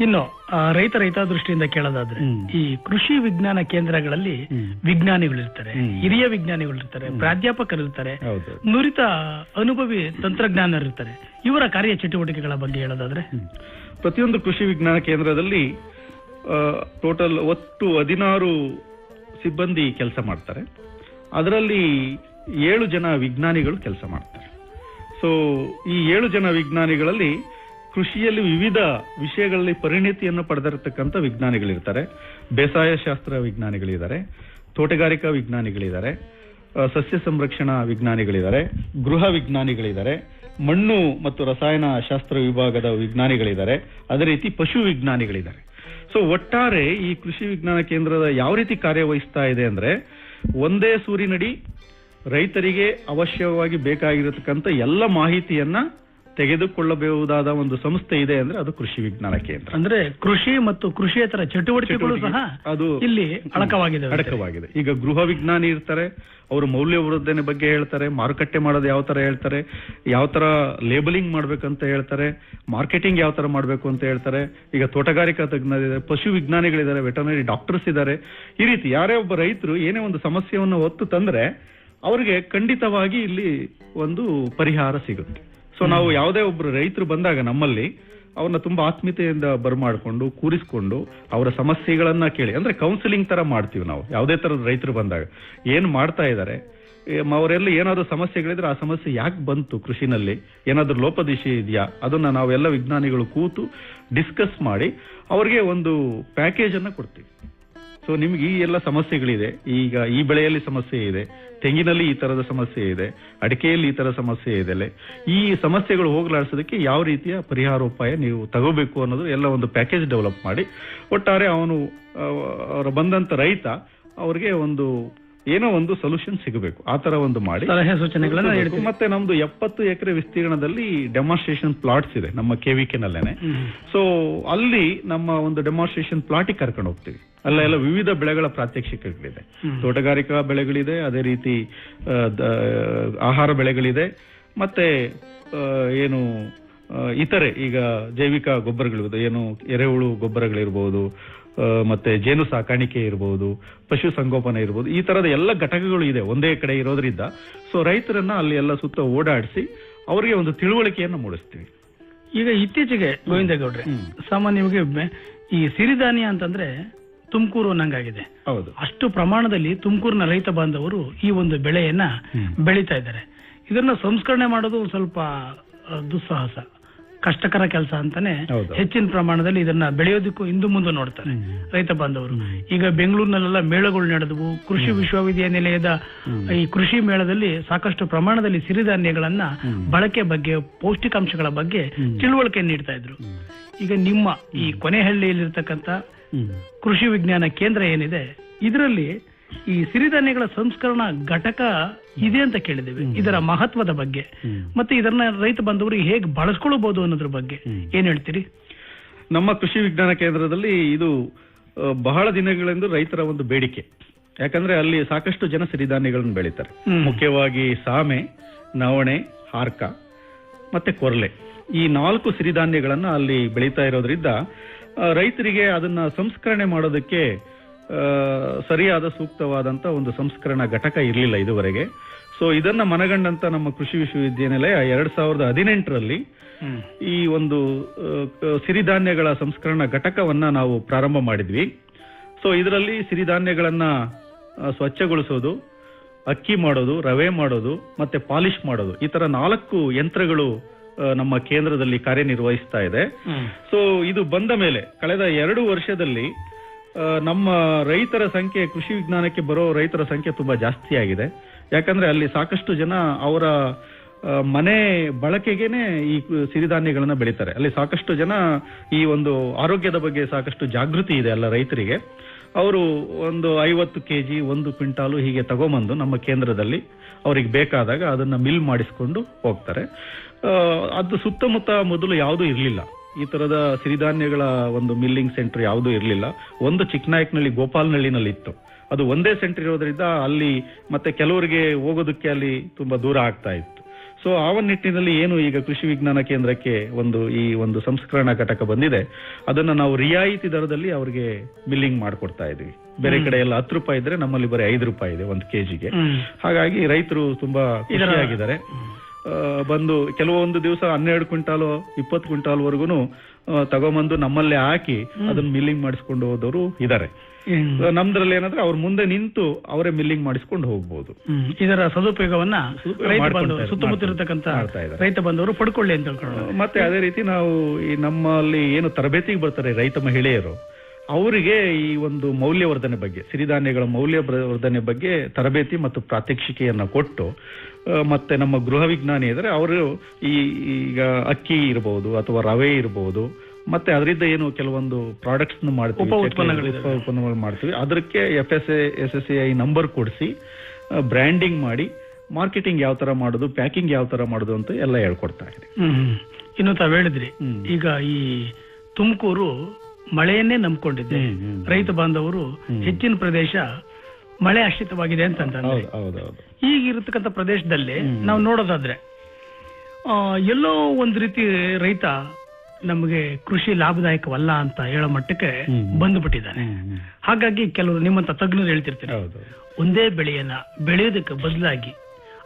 B: ಇನ್ನು ರೈತ ರೈತ ದೃಷ್ಟಿಯಿಂದ ಕೇಳೋದಾದ್ರೆ ಈ ಕೃಷಿ ವಿಜ್ಞಾನ ಕೇಂದ್ರಗಳಲ್ಲಿ. ವಿಜ್ಞಾನಿಗಳಿರ್ತಾರೆ. ಹಿರಿಯ ವಿಜ್ಞಾನಿಗಳಿರ್ತಾರೆ ಪ್ರಾಧ್ಯಾಪಕರಿರ್ತಾರೆ ನುರಿತ ಅನುಭವಿ ತಂತ್ರಜ್ಞಾನರಿರ್ತಾರೆ. ಇವರ ಕಾರ್ಯ ಚಟುವಟಿಕೆಗಳ ಬಗ್ಗೆ ಹೇಳೋದಾದ್ರೆ?
A: ಪ್ರತಿಯೊಂದು ಕೃಷಿ ವಿಜ್ಞಾನ ಕೇಂದ್ರದಲ್ಲಿ ಟೋಟಲ್ ಒಟ್ಟು ಹದಿನಾರು ಸಿಬ್ಬಂದಿ ಕೆಲಸ ಮಾಡ್ತಾರೆ. ಅದರಲ್ಲಿ ಏಳು ಜನ ವಿಜ್ಞಾನಿಗಳು ಕೆಲಸ ಮಾಡ್ತಾರೆ. ಸೊ ಈ ಏಳು ಜನ ವಿಜ್ಞಾನಿಗಳಲ್ಲಿ ಕೃಷಿಯಲ್ಲಿ ವಿವಿಧ ವಿಷಯಗಳಲ್ಲಿ ಪರಿಣಿತಿಯನ್ನು ಪಡೆದಿರತಕ್ಕಂಥ ವಿಜ್ಞಾನಿಗಳಿರ್ತಾರೆ. ಬೇಸಾಯ ಶಾಸ್ತ್ರ ವಿಜ್ಞಾನಿಗಳಿದ್ದಾರೆ. ತೋಟಗಾರಿಕಾ ವಿಜ್ಞಾನಿಗಳಿದ್ದಾರೆ. ಸಸ್ಯ ಸಂರಕ್ಷಣಾ ವಿಜ್ಞಾನಿಗಳಿದ್ದಾರೆ. ಗೃಹ ವಿಜ್ಞಾನಿಗಳಿದ್ದಾರೆ. ಮಣ್ಣು ಮತ್ತು ರಸಾಯನ ಶಾಸ್ತ್ರ ವಿಭಾಗದ ವಿಜ್ಞಾನಿಗಳಿದ್ದಾರೆ. ಅದೇ ರೀತಿ ಪಶು ವಿಜ್ಞಾನಿಗಳಿದ್ದಾರೆ. ಸೊ ಒಟ್ಟಾರೆ ಈ ಕೃಷಿ ವಿಜ್ಞಾನ ಕೇಂದ್ರದ ಯಾವ ರೀತಿ ಕಾರ್ಯವಹಿಸ್ತಾ ಇದೆ ಅಂದ್ರೆ ಒಂದೇ ಸೂರಿನಡಿ ರೈತರಿಗೆ ಅವಶ್ಯವಾಗಿ ಬೇಕಾಗಿರತಕ್ಕಂಥ ಎಲ್ಲ ಮಾಹಿತಿಯನ್ನ ತೆಗೆದುಕೊಳ್ಳಬಹುದಾದ ಒಂದು ಸಂಸ್ಥೆ ಇದೆ ಅಂದ್ರೆ ಅದು ಕೃಷಿ ವಿಜ್ಞಾನ ಕೇಂದ್ರ.
B: ಅಂದ್ರೆ ಕೃಷಿ ಮತ್ತು ಕೃಷಿಯೇತರ ಚಟುವಟಿಕೆಗಳು ಸಹ
A: ಅದು
B: ಇಲ್ಲಿ ಅಡಕವಾಗಿದೆ
A: ಅಡಕವಾಗಿದೆ. ಈಗ ಗೃಹ ವಿಜ್ಞಾನಿ ಇರ್ತಾರೆ ಅವರು ಮೌಲ್ಯವರ್ಧನೆ ಬಗ್ಗೆ ಹೇಳ್ತಾರೆ ಮಾರುಕಟ್ಟೆ ಮಾಡೋದು ಯಾವ ತರ ಹೇಳ್ತಾರೆ ಯಾವ ತರ ಲೇಬಲಿಂಗ್ ಮಾಡ್ಬೇಕಂತ ಹೇಳ್ತಾರೆ ಮಾರ್ಕೆಟಿಂಗ್ ಯಾವ ತರ ಮಾಡ್ಬೇಕು ಅಂತ ಹೇಳ್ತಾರೆ. ಈಗ ತೋಟಗಾರಿಕಾ ತಜ್ಞರಿದ್ದಾರೆ ಪಶು ವಿಜ್ಞಾನಿಗಳಿದ್ದಾರೆ ವೆಟರ್ನರಿ ಡಾಕ್ಟರ್ಸ್ ಇದ್ದಾರೆ. ಈ ರೀತಿ ಯಾರೇ ಒಬ್ಬ ರೈತರು ಏನೇ ಒಂದು ಸಮಸ್ಯೆಯನ್ನು ಹೊತ್ತು ತಂದ್ರೆ ಅವರಿಗೆ ಖಂಡಿತವಾಗಿ ಇಲ್ಲಿ ಒಂದು ಪರಿಹಾರ ಸಿಗುತ್ತೆ. ಸೊ ನಾವು ಯಾವುದೇ ಒಬ್ರು ರೈತರು ಬಂದಾಗ ನಮ್ಮಲ್ಲಿ ಅವ್ರನ್ನ ತುಂಬಾ ಆತ್ಮೀಯತೆಯಿಂದ ಬರಮಾಡಿಕೊಂಡು ಕೂರಿಸ್ಕೊಂಡು ಅವರ ಸಮಸ್ಯೆಗಳನ್ನ ಕೇಳಿ ಅಂದ್ರೆ ಕೌನ್ಸಿಲಿಂಗ್ ತರ ಮಾಡ್ತೀವಿ ನಾವು. ಯಾವುದೇ ತರದ ರೈತರು ಬಂದಾಗ. ಏನ್ ಮಾಡ್ತಾ ಇದ್ದಾರೆ ಅವರೆಲ್ಲ ಏನಾದ್ರು ಸಮಸ್ಯೆಗಳಿದ್ರೆ ಆ ಸಮಸ್ಯೆ ಯಾಕೆ ಬಂತು ಕೃಷಿನಲ್ಲಿ? ಏನಾದ್ರೂ ಲೋಪದಿಶೆ ಇದೆಯಾ? ಅದನ್ನ ನಾವೆಲ್ಲ ವಿಜ್ಞಾನಿಗಳು ಕೂತು ಡಿಸ್ಕಸ್ ಮಾಡಿ ಅವ್ರಿಗೆ ಒಂದು ಪ್ಯಾಕೇಜ್ ಅನ್ನ ಕೊಡ್ತೀವಿ. ಸೊ ನಿಮ್ಗೆ ಈ ಎಲ್ಲ ಸಮಸ್ಯೆಗಳಿದೆ. ಈಗ ಈ ಬೆಳೆಯಲ್ಲಿ ಸಮಸ್ಯೆ ಇದೆ. ತೆಂಗಿನಲ್ಲಿ ಈ ತರದ ಸಮಸ್ಯೆ ಇದೆ. ಅಡಿಕೆಯಲ್ಲಿ ಈ ತರ ಸಮಸ್ಯೆ ಇದೆ ಈ ಸಮಸ್ಯೆಗಳು ಹೋಗಲಾಡಿಸೋದಕ್ಕೆ ಯಾವ ರೀತಿಯ ಪರಿಹಾರೋಪಾಯ ನೀವು ತಗೋಬೇಕು ಅನ್ನೋದು ಎಲ್ಲ ಒಂದು ಪ್ಯಾಕೇಜ್ ಡೆವಲಪ್ ಮಾಡಿ ಒಟ್ಟಾರೆ ಅವನು ಅವರು ಬಂದಂತ ರೈತ ಅವ್ರಿಗೆ ಒಂದು ಏನೋ ಒಂದು ಸೊಲ್ಯೂಷನ್ ಸಿಗಬೇಕು. ಆ ತರ ಒಂದು ಮಾಡಿ.
B: ಸಲಹೆ ಸೂಚನೆಗಳನ್ನ
A: ಮತ್ತೆ ನಮ್ದು ಎಪ್ಪತ್ತು ಎಕರೆ ವಿಸ್ತೀರ್ಣದಲ್ಲಿ ಡೆಮಾನ್ಸ್ಟ್ರೇಷನ್ ಪ್ಲಾಟ್ಸ್ ಇದೆ ನಮ್ಮ ಕೆವಿಕೆ ನಲ್ಲೇನೆ. ಸೊ ಅಲ್ಲಿ ನಮ್ಮ ಒಂದು ಡೆಮಾನ್ಸ್ಟ್ರೇಷನ್ ಪ್ಲಾಟಿಗೆ ಕರ್ಕೊಂಡು ಹೋಗ್ತೀವಿ. ಅಲ್ಲೆಲ್ಲ ವಿವಿಧ ಬೆಳೆಗಳ ಪ್ರಾತ್ಯಕ್ಷಿಕೆಗಳಿದೆ. ತೋಟಗಾರಿಕಾ ಬೆಳೆಗಳಿದೆ ಅದೇ ರೀತಿ ಆಹಾರ ಬೆಳೆಗಳಿದೆ ಮತ್ತೆ ಏನು ಇತರೆ ಈಗ ಜೈವಿಕ ಗೊಬ್ಬರಗಳು ಏನು ಎರೆಹುಳು ಗೊಬ್ಬರಗಳಿರ್ಬೋದು ಮತ್ತೆ ಜೇನು ಸಾಕಾಣಿಕೆ ಇರಬಹುದು ಪಶು ಸಂಗೋಪನೆ ಇರಬಹುದು ಈ ತರದ ಎಲ್ಲ ಘಟಕಗಳು ಇದೆ ಒಂದೇ ಕಡೆ ಇರೋದ್ರಿಂದ. ಸೊ ರೈತರನ್ನ ಅಲ್ಲಿ ಎಲ್ಲ ಸುತ್ತ ಓಡಾಡಿಸಿ ಅವರಿಗೆ ಒಂದು ತಿಳುವಳಿಕೆಯನ್ನು ಮೂಡಿಸ್ತೀವಿ.
B: ಈಗ ಇತ್ತೀಚೆಗೆ ಗೋವಿಂದ
A: ಗೌಡ್ರೆ
B: ಸಾಮಾನ್ಯವಾಗಿ ಈ ಸಿರಿಧಾನ್ಯ ಅಂತಂದ್ರೆ ತುಮಕೂರು ಅನ್ನಂಗಾಗಿದೆ.
A: ಹೌದು.
B: ಅಷ್ಟು ಪ್ರಮಾಣದಲ್ಲಿ ತುಮಕೂರಿನ ರೈತ ಬಾಂಧವರು ಈ ಒಂದು ಬೆಳೆಯನ್ನ. ಬೆಳೀತಾ ಇದ್ದಾರೆ. ಇದನ್ನ ಸಂಸ್ಕರಣೆ ಮಾಡೋದು ಸ್ವಲ್ಪ ದುಸ್ಸಾಹಸ ಕಷ್ಟಕರ ಕೆಲಸ ಅಂತಾನೆ ಹೆಚ್ಚಿನ ಪ್ರಮಾಣದಲ್ಲಿ ಇದನ್ನ ಬೆಳೆಯೋದಕ್ಕೂ ಹಿಂದೂ ಮುಂದೆ ನೋಡ್ತಾರೆ ರೈತ ಬಾಂಧವರು. ಈಗ ಬೆಂಗಳೂರಿನಲ್ಲೆಲ್ಲ ಮೇಳಗಳು ನಡೆದವು. ಕೃಷಿ ವಿಶ್ವವಿದ್ಯಾನಿಲಯದ ಈ ಕೃಷಿ ಮೇಳದಲ್ಲಿ ಸಾಕಷ್ಟು ಪ್ರಮಾಣದಲ್ಲಿ ಸಿರಿಧಾನ್ಯಗಳನ್ನ ಬಳಕೆ ಬಗ್ಗೆ ಪೌಷ್ಟಿಕಾಂಶಗಳ ಬಗ್ಗೆ ತಿಳುವಳಿಕೆ ನೀಡ್ತಾ ಇದ್ರು. ಈಗ ನಿಮ್ಮ ಈ ಕೊನೆಹಳ್ಳಿಯಲ್ಲಿರ್ತಕ್ಕಂಥ ಕೃಷಿ ವಿಜ್ಞಾನ ಕೇಂದ್ರ ಏನಿದೆ ಇದರಲ್ಲಿ ಈ ಸಿರಿಧಾನ್ಯಗಳ ಸಂಸ್ಕರಣಾ ಘಟಕ ಇದೆ ಅಂತ ಕೇಳಿದ್ದೇವೆ. ಇದರ ಮಹತ್ವದ ಬಗ್ಗೆ. ಮತ್ತೆ ಇದನ್ನ ರೈತ ಬಂದವರು ಹೇಗೆ ಬಳಸ್ಕೊಳ್ಬಹುದು ಅನ್ನೋದ್ರ ಬಗ್ಗೆ. ಏನ್ ಹೇಳ್ತೀರಿ?
A: ನಮ್ಮ ಕೃಷಿ ವಿಜ್ಞಾನ ಕೇಂದ್ರದಲ್ಲಿ ಇದು ಬಹಳ ದಿನಗಳಿಂದ ರೈತರ ಒಂದು ಬೇಡಿಕೆ. ಯಾಕಂದ್ರೆ ಅಲ್ಲಿ ಸಾಕಷ್ಟು ಜನ ಸಿರಿಧಾನ್ಯಗಳನ್ನು ಬೆಳೀತಾರೆ. ಮುಖ್ಯವಾಗಿ ಸಾಮೆ ನವಣೆ ಹಾರ್ಕ ಮತ್ತೆ ಕೊರಲೆ. ಈ ನಾಲ್ಕು ಸಿರಿಧಾನ್ಯಗಳನ್ನ ಅಲ್ಲಿ ಬೆಳೀತಾ ಇರೋದ್ರಿಂದ ರೈತರಿಗೆ ಅದನ್ನ ಸಂಸ್ಕರಣೆ ಮಾಡೋದಕ್ಕೆ ಸರಿಯಾದ ಸೂಕ್ತವಾದಂತ ಒಂದು ಸಂಸ್ಕರಣಾ ಘಟಕ ಇರಲಿಲ್ಲ ಇದುವರೆಗೆ. ಸೊ ಇದನ್ನ ಮನಗಂಡಂತ ನಮ್ಮ ಕೃಷಿ ವಿಶ್ವವಿದ್ಯಾನಿಲಯ ಎರಡ್ ಸಾವಿರದ ಹದಿನೆಂಟರಲ್ಲಿ ಈ ಒಂದು ಸಿರಿಧಾನ್ಯಗಳ ಸಂಸ್ಕರಣಾ ಘಟಕವನ್ನ ನಾವು ಪ್ರಾರಂಭ ಮಾಡಿದ್ವಿ. ಸೊ ಇದರಲ್ಲಿ ಸಿರಿಧಾನ್ಯಗಳನ್ನ ಸ್ವಚ್ಛಗೊಳಿಸೋದು ಅಕ್ಕಿ ಮಾಡೋದು ರವೆ ಮಾಡೋದು ಮತ್ತೆ ಪಾಲಿಶ್ ಮಾಡೋದು ಈ ತರ ನಾಲ್ಕು ಯಂತ್ರಗಳು ನಮ್ಮ ಕೇಂದ್ರದಲ್ಲಿ ಕಾರ್ಯನಿರ್ವಹಿಸ್ತಾ ಇದೆ. ಸೊ ಇದು ಬಂದ ಮೇಲೆ ಕಳೆದ ಎರಡು ವರ್ಷದಲ್ಲಿ ನಮ್ಮ ರೈತರ ಸಂಖ್ಯೆ ಕೃಷಿ ವಿಜ್ಞಾನಕ್ಕೆ ಬರೋ ರೈತರ ಸಂಖ್ಯೆ ತುಂಬಾ ಜಾಸ್ತಿ ಆಗಿದೆ. ಯಾಕಂದ್ರೆ ಅಲ್ಲಿ ಸಾಕಷ್ಟು ಜನ ಅವರ ಮನೆ ಬಳಕೆಗೇನೆ ಈ ಸಿರಿಧಾನ್ಯಗಳನ್ನ ಬೆಳೀತಾರೆ. ಅಲ್ಲಿ ಸಾಕಷ್ಟು ಜನ ಈ ಒಂದು ಆರೋಗ್ಯದ ಬಗ್ಗೆ ಸಾಕಷ್ಟು ಜಾಗೃತಿ ಇದೆ ಅಲ್ಲ ರೈತರಿಗೆ. ಅವರು ಒಂದು ಐವತ್ತು ಕೆಜಿ ಒಂದು ಕ್ವಿಂಟಾಲು ಹೀಗೆ ತಗೊಂಬಂದು ನಮ್ಮ ಕೇಂದ್ರದಲ್ಲಿ ಅವ್ರಿಗೆ ಬೇಕಾದಾಗ ಅದನ್ನ ಮಿಲ್ ಮಾಡಿಸ್ಕೊಂಡು ಹೋಗ್ತಾರೆ. ಅದು ಸುತ್ತಮುತ್ತ ಮೊದಲು ಯಾವುದೂ ಇರಲಿಲ್ಲ. ಈ ತರದ ಸಿರಿಧಾನ್ಯಗಳ ಒಂದು ಮಿಲ್ಲಿಂಗ್ ಸೆಂಟರ್ ಯಾವುದೂ ಇರಲಿಲ್ಲ. ಒಂದು ಚಿಕ್ಕನಾಯಕನಹಳ್ಳಿ ಗೋಪಾಲನಹಳ್ಳಿನಲ್ಲಿ ಇತ್ತು ಅದು ಒಂದೇ ಸೆಂಟರ್ ಇರೋದ್ರಿಂದ ಅಲ್ಲಿ ಮತ್ತೆ ಕೆಲವರಿಗೆ ಹೋಗೋದಕ್ಕೆ ಅಲ್ಲಿ ತುಂಬಾ ದೂರ ಆಗ್ತಾ ಇತ್ತು. ಸೊ ಆ ಒಂದು ನಿಟ್ಟಿನಲ್ಲಿ ಏನು ಈಗ ಕೃಷಿ ವಿಜ್ಞಾನ ಕೇಂದ್ರಕ್ಕೆ ಒಂದು ಈ ಒಂದು ಸಂಸ್ಕರಣಾ ಘಟಕ ಬಂದಿದೆ ಅದನ್ನ ನಾವು ರಿಯಾಯಿತಿ ದರದಲ್ಲಿ ಅವರಿಗೆ ಮಿಲ್ಲಿಂಗ್ ಮಾಡಿಕೊಡ್ತಾ ಇದ್ವಿ. ಬೇರೆ ಕಡೆ ಎಲ್ಲ ಹತ್ತು ರೂಪಾಯಿ ಇದ್ರೆ ನಮ್ಮಲ್ಲಿ ಬರೀ ಐದು ರೂಪಾಯಿ ಇದೆ ಒಂದು ಕೆಜಿಗೆ. ಹಾಗಾಗಿ ರೈತರು ತುಂಬಾ ಖುಷಿಯಾಗಿದ್ದಾರೆ. ಬಂದು ಕೆಲವೊಂದು ದಿವಸ ಹನ್ನೆರಡು ಕ್ವಿಂಟಾಲು ಇಪ್ಪತ್ತು ಕ್ವಿಂಟಾಲ್ ವರ್ಗುನು ತಗೊಂಬಂದು ನಮ್ಮಲ್ಲೇ ಹಾಕಿ ಅದನ್ನ ಮಿಲ್ಲಿಂಗ್ ಮಾಡಿಸ್ಕೊಂಡು ಹೋದವರು ಇದ್ದಾರೆ ನಮ್ದ್ರಲ್ಲಿ ಏನಂದ್ರೆ ಅವ್ರ ಮುಂದೆ ನಿಂತು ಅವರೇ ಮಿಲ್ಲಿಂಗ್ ಮಾಡಿಸ್ಕೊಂಡು ಹೋಗ್ಬೋದು.
B: ಇದರ ಸದುಪಯೋಗವನ್ನ ರೈತ
A: ಬಂದು
B: ಸುತ್ತಮುತ್ತ. ರೈತ ಬಂದವರು ಪಡ್ಕೊಳ್ಳಿ ಅಂತ
A: ಮತ್ತೆ ಅದೇ ರೀತಿ ನಾವು ಈ ನಮ್ಮಲ್ಲಿ ಏನು ತರಬೇತಿಗೆ ಬರ್ತಾರೆ ರೈತ ಮಹಿಳೆಯರು ಅವರಿಗೆ ಈ ಒಂದು ಮೌಲ್ಯವರ್ಧನೆ ಬಗ್ಗೆ ಸಿರಿಧಾನ್ಯಗಳ ಮೌಲ್ಯವರ್ಧನೆ ಬಗ್ಗೆ ತರಬೇತಿ ಮತ್ತು ಪ್ರಾತ್ಯಕ್ಷಿಕೆಯನ್ನ ಕೊಟ್ಟು ಮತ್ತೆ ನಮ್ಮ ಗೃಹ ವಿಜ್ಞಾನಿ ಇದ್ರೆ ಅವರು ಈ ಈಗ ಅಕ್ಕಿ ಇರಬಹುದು ಅಥವಾ ರವೆ ಇರಬಹುದು ಮತ್ತೆ ಅದರಿಂದ ಏನು ಕೆಲವೊಂದು ಪ್ರಾಡಕ್ಟ್ಸ್ ಮಾಡ್ತೀವಿ ಉತ್ಪನ್ನಗಳು ಮಾಡ್ತೀವಿ. ಅದಕ್ಕೆ F S S S I number ಕೊಡಿಸಿ ಬ್ರ್ಯಾಂಡಿಂಗ್ ಮಾಡಿ ಮಾರ್ಕೆಟಿಂಗ್ ಯಾವ ತರ ಮಾಡೋದು ಪ್ಯಾಕಿಂಗ್ ಯಾವ ತರ ಮಾಡೋದು ಅಂತ ಎಲ್ಲ ಹೇಳ್ಕೊಡ್ತಾ ಇದೆ
B: ಇನ್ನು ತಾವ್ ಹೇಳಿದ್ರಿ. ಈಗ ಈ ತುಮಕೂರು ಮಳೆಯನ್ನೇ ನಂಬ್ಕೊಂಡಿದೆ
A: ಹ್ಮ್, ಹ್ಮ್.
B: ರೈತ ಬಾಂಧವರು ಹೆಚ್ಚಿನ ಪ್ರದೇಶ ಮಳೆ ಆಶ್ರಿತವಾಗಿದೆ ಅಂತ ಅಂತಂದ್ರೆ ಈಗ ಇರತಕ್ಕಂಥ ಪ್ರದೇಶದಲ್ಲಿ ನಾವು ನೋಡೋದಾದ್ರೆ ಎಲ್ಲೋ ಒಂದ್ ರೀತಿ ರೈತ ನಮಗೆ ಕೃಷಿ ಲಾಭದಾಯಕವಲ್ಲ ಅಂತ ಹೇಳೋ ಮಟ್ಟಕ್ಕೆ. ಬಂದ್ಬಿಟ್ಟಿದ್ದಾನೆ. ಹಾಗಾಗಿ ಕೆಲವರು ನಿಮ್ಮಂತ ತಜ್ಞರು ಹೇಳ್ತಿರ್ತಾರೆ. ಒಂದೇ ಬೆಳೆಯನ್ನ ಬೆಳೆಯೋದಕ್ಕೆ ಬದಲಾಗಿ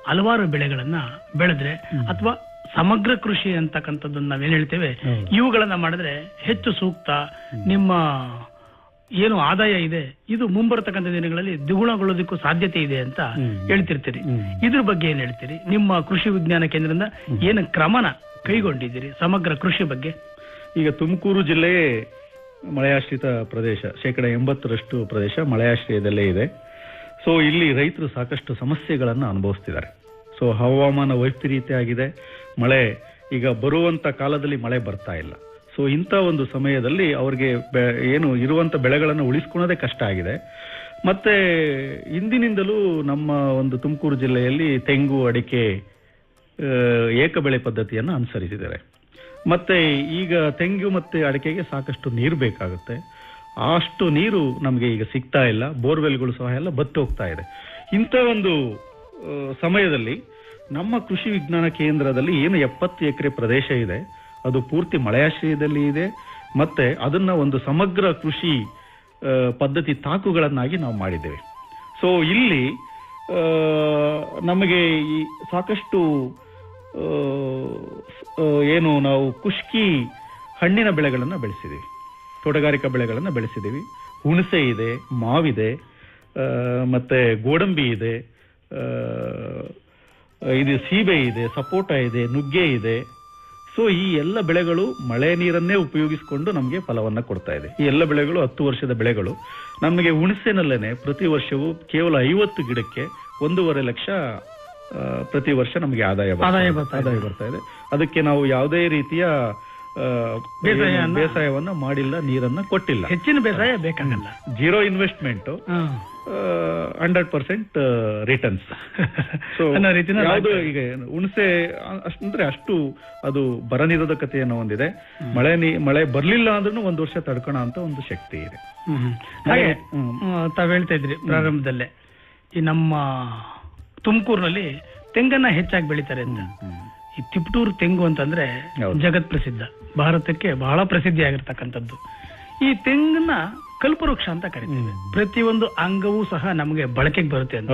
B: ಹಲವಾರು ಬೆಳೆಗಳನ್ನ ಬೆಳೆದ್ರೆ ಅಥವಾ ಸಮಗ್ರ ಕೃಷಿ ಅಂತಕ್ಕಂಥದ್ದನ್ನ ನಾವೇನು ಹೇಳ್ತೇವೆ. ಇವುಗಳನ್ನ ಮಾಡಿದ್ರೆ ಹೆಚ್ಚು ಸೂಕ್ತ ನಿಮ್ಮ ಏನು ಆದಾಯ ಇದೆ ಇದು ಮುಂಬರತಕ್ಕಂಥ ದಿನಗಳಲ್ಲಿ ದ್ವಿಗುಣಗೊಳ್ಳೋದಕ್ಕೂ ಸಾಧ್ಯತೆ ಇದೆ ಅಂತ. ಹೇಳ್ತಿರ್ತೀರಿ. ಇದ್ರ ಬಗ್ಗೆ ಏನ್ ಹೇಳ್ತೀರಿ? ನಿಮ್ಮ ಕೃಷಿ ವಿಜ್ಞಾನ ಕೇಂದ್ರದಿಂದ ಏನು ಕ್ರಮನ ಕೈಗೊಂಡಿದ್ದೀರಿ ಸಮಗ್ರ ಕೃಷಿ ಬಗ್ಗೆ?
A: ಈಗ ತುಮಕೂರು ಜಿಲ್ಲೆ ಮಳೆಯಾಶ್ರಿತ ಪ್ರದೇಶ ಶೇಕಡ ಎಂಬತ್ತರಷ್ಟು ಪ್ರದೇಶ ಮಳೆಯಾಶ್ರಯದಲ್ಲೇ ಇದೆ. ಸೊ ಇಲ್ಲಿ ರೈತರು ಸಾಕಷ್ಟು ಸಮಸ್ಯೆಗಳನ್ನು ಅನುಭವಿಸ್ತಿದ್ದಾರೆ. ಸೊ ಹವಾಮಾನ ವೈಪರೀತ್ಯ ಆಗಿದೆ. ಮಳೆ, ಈಗ ಬರುವಂತ ಕಾಲದಲ್ಲಿ ಮಳೆ ಬರ್ತಾ ಇಲ್ಲ. ಸೊ ಇಂಥ ಒಂದು ಸಮಯದಲ್ಲಿ ಅವ್ರಿಗೆ ಏನು ಇರುವಂತ ಬೆಳೆಗಳನ್ನು ಉಳಿಸ್ಕೊಳ್ಳೋದೇ ಕಷ್ಟ ಆಗಿದೆ. ಮತ್ತೆ, ಇಂದಿನಿಂದಲೂ ನಮ್ಮ ಒಂದು ತುಮಕೂರು ಜಿಲ್ಲೆಯಲ್ಲಿ ತೆಂಗು, ಅಡಿಕೆ ಏಕಬೆಳೆ ಏಕ ಬೆಳೆ ಪದ್ಧತಿಯನ್ನು ಅನುಸರಿಸಿದ್ದಾರೆ. ಮತ್ತೆ, ಈಗ ತೆಂಗು ಮತ್ತೆ ಅಡಿಕೆಗೆ ಸಾಕಷ್ಟು ನೀರು ಬೇಕಾಗುತ್ತೆ. ಅಷ್ಟು ನೀರು ನಮಗೆ ಈಗ ಸಿಗ್ತಾ ಇಲ್ಲ, ಬೋರ್ವೆಲ್ಗಳು ಸಹ ಎಲ್ಲ ಬತ್ತೋಗ್ತಾ ಇದೆ. ಇಂಥ ಒಂದು ಸಮಯದಲ್ಲಿ ನಮ್ಮ ಕೃಷಿ ವಿಜ್ಞಾನ ಕೇಂದ್ರದಲ್ಲಿ ಏನು ಎಪ್ಪತ್ತು ಎಕರೆ ಪ್ರದೇಶ ಇದೆ, ಅದು ಪೂರ್ತಿ ಮಳೆಯಾಶ್ರಯದಲ್ಲಿ ಇದೆ, ಮತ್ತೆ ಅದನ್ನ ಒಂದು ಸಮಗ್ರ ಕೃಷಿ ಪದ್ಧತಿ ತಾಕುಗಳನ್ನಾಗಿ ನಾವು ಮಾಡಿದ್ದೇವೆ. ಸೊ ಇಲ್ಲಿ ನಮಗೆ ಈ ಸಾಕಷ್ಟು ಏನು ನಾವು ಕುಷ್ಕಿ ಹಣ್ಣಿನ ಬೆಳೆಗಳನ್ನು ಬೆಳೆಸಿದ್ದೀವಿ. ತೋಟಗಾರಿಕಾ ಬೆಳೆಗಳನ್ನು ಬೆಳೆಸಿದ್ದೀವಿ. ಹುಣಸೆ ಇದೆ, ಮಾವಿದೆ ಮತ್ತೆ ಗೋಡಂಬಿ ಇದೆ ಇದು ಸೀಬೆ ಇದೆ ಸಪೋಟ ಇದೆ ನುಗ್ಗೆ ಇದೆ. ಸೊ ಈ ಎಲ್ಲ ಬೆಳೆಗಳು ಮಳೆ ನೀರನ್ನೇ ಉಪಯೋಗಿಸಿಕೊಂಡು ನಮಗೆ ಫಲವನ್ನ ಕೊಡ್ತಾ ಇದೆ. ಈ ಎಲ್ಲ ಬೆಳೆಗಳು ಹತ್ತು ವರ್ಷದ ಬೆಳೆಗಳು. ನಮಗೆ ಹುಣಸೆನಲ್ಲೇನೆ ಪ್ರತಿ ವರ್ಷವೂ ಕೇವಲ ಐವತ್ತು ಗಿಡಕ್ಕೆ ಒಂದೂವರೆ ಲಕ್ಷ ಪ್ರತಿ ವರ್ಷ ನಮಗೆ ಆದಾಯ
B: ಆದಾಯ ಬರ್ತಾ ಇದೆ.
A: ಆದಾಯ ಬರ್ತಾ ಇದೆ. ಅದಕ್ಕೆ ನಾವು ಯಾವುದೇ ರೀತಿಯ
B: ಬೇಸಾಯವನ್ನ
A: ಮಾಡಿಲ್ಲ ನೀರನ್ನ ಕೊಟ್ಟಿಲ್ಲ.
B: ಹೆಚ್ಚಿನ ಬೇಸಾಯ ಬೇಕಾಗಲ್ಲ.
A: Zero investment hundred percent returns
B: ಅನ್ನೋ ರೀತಿನ
A: ಯಾವುದು ಈಗ ಹುಣಸೆ ಅಷ್ಟು ಅಂದ್ರೆ ಅಷ್ಟು ಅದು ಬರ ನಿರೋಧಕತೆಯನ್ನು ಹೊಂದಿದೆ. ಮಳೆ ನೀ ಮಳೆ ಬರ್ಲಿಲ್ಲ ಅಂದ್ರೂ ಒಂದು ವರ್ಷ ತಡ್ಕೋಣ ಅಂತ ಒಂದು ಶಕ್ತಿ ಇದೆ.
B: ಹಾಗೆ ತಾವ್ ಹೇಳ್ತಾ ಇದ್ರಿ ಪ್ರಾರಂಭದಲ್ಲೇ ಈ ನಮ್ಮ ತುಮಕೂರಿನಲ್ಲಿ ತೆಂಗನ್ನ ಹೆಚ್ಚಾಗಿ ಬೆಳಿತಾರೆ ಅಂತ. ಈ ತಿಪ್ಟೂರು ತೆಂಗು ಅಂತಂದ್ರೆ. ಜಗತ್ ಪ್ರಸಿದ್ಧ. ಭಾರತಕ್ಕೆ ಬಹಳ ಪ್ರಸಿದ್ಧಿಯಾಗಿರ್ತಕ್ಕಂಥದ್ದು. ಈ ತೆಂಗನ್ನ ಕಲ್ಪವೃಕ್ಷ ಅಂತ ಕರಿತೀವಿ. ಪ್ರತಿಯೊಂದು ಅಂಗವೂ ಸಹ ನಮಗೆ ಬಳಕೆಗೆ ಬರುತ್ತೆ ಅಂತ.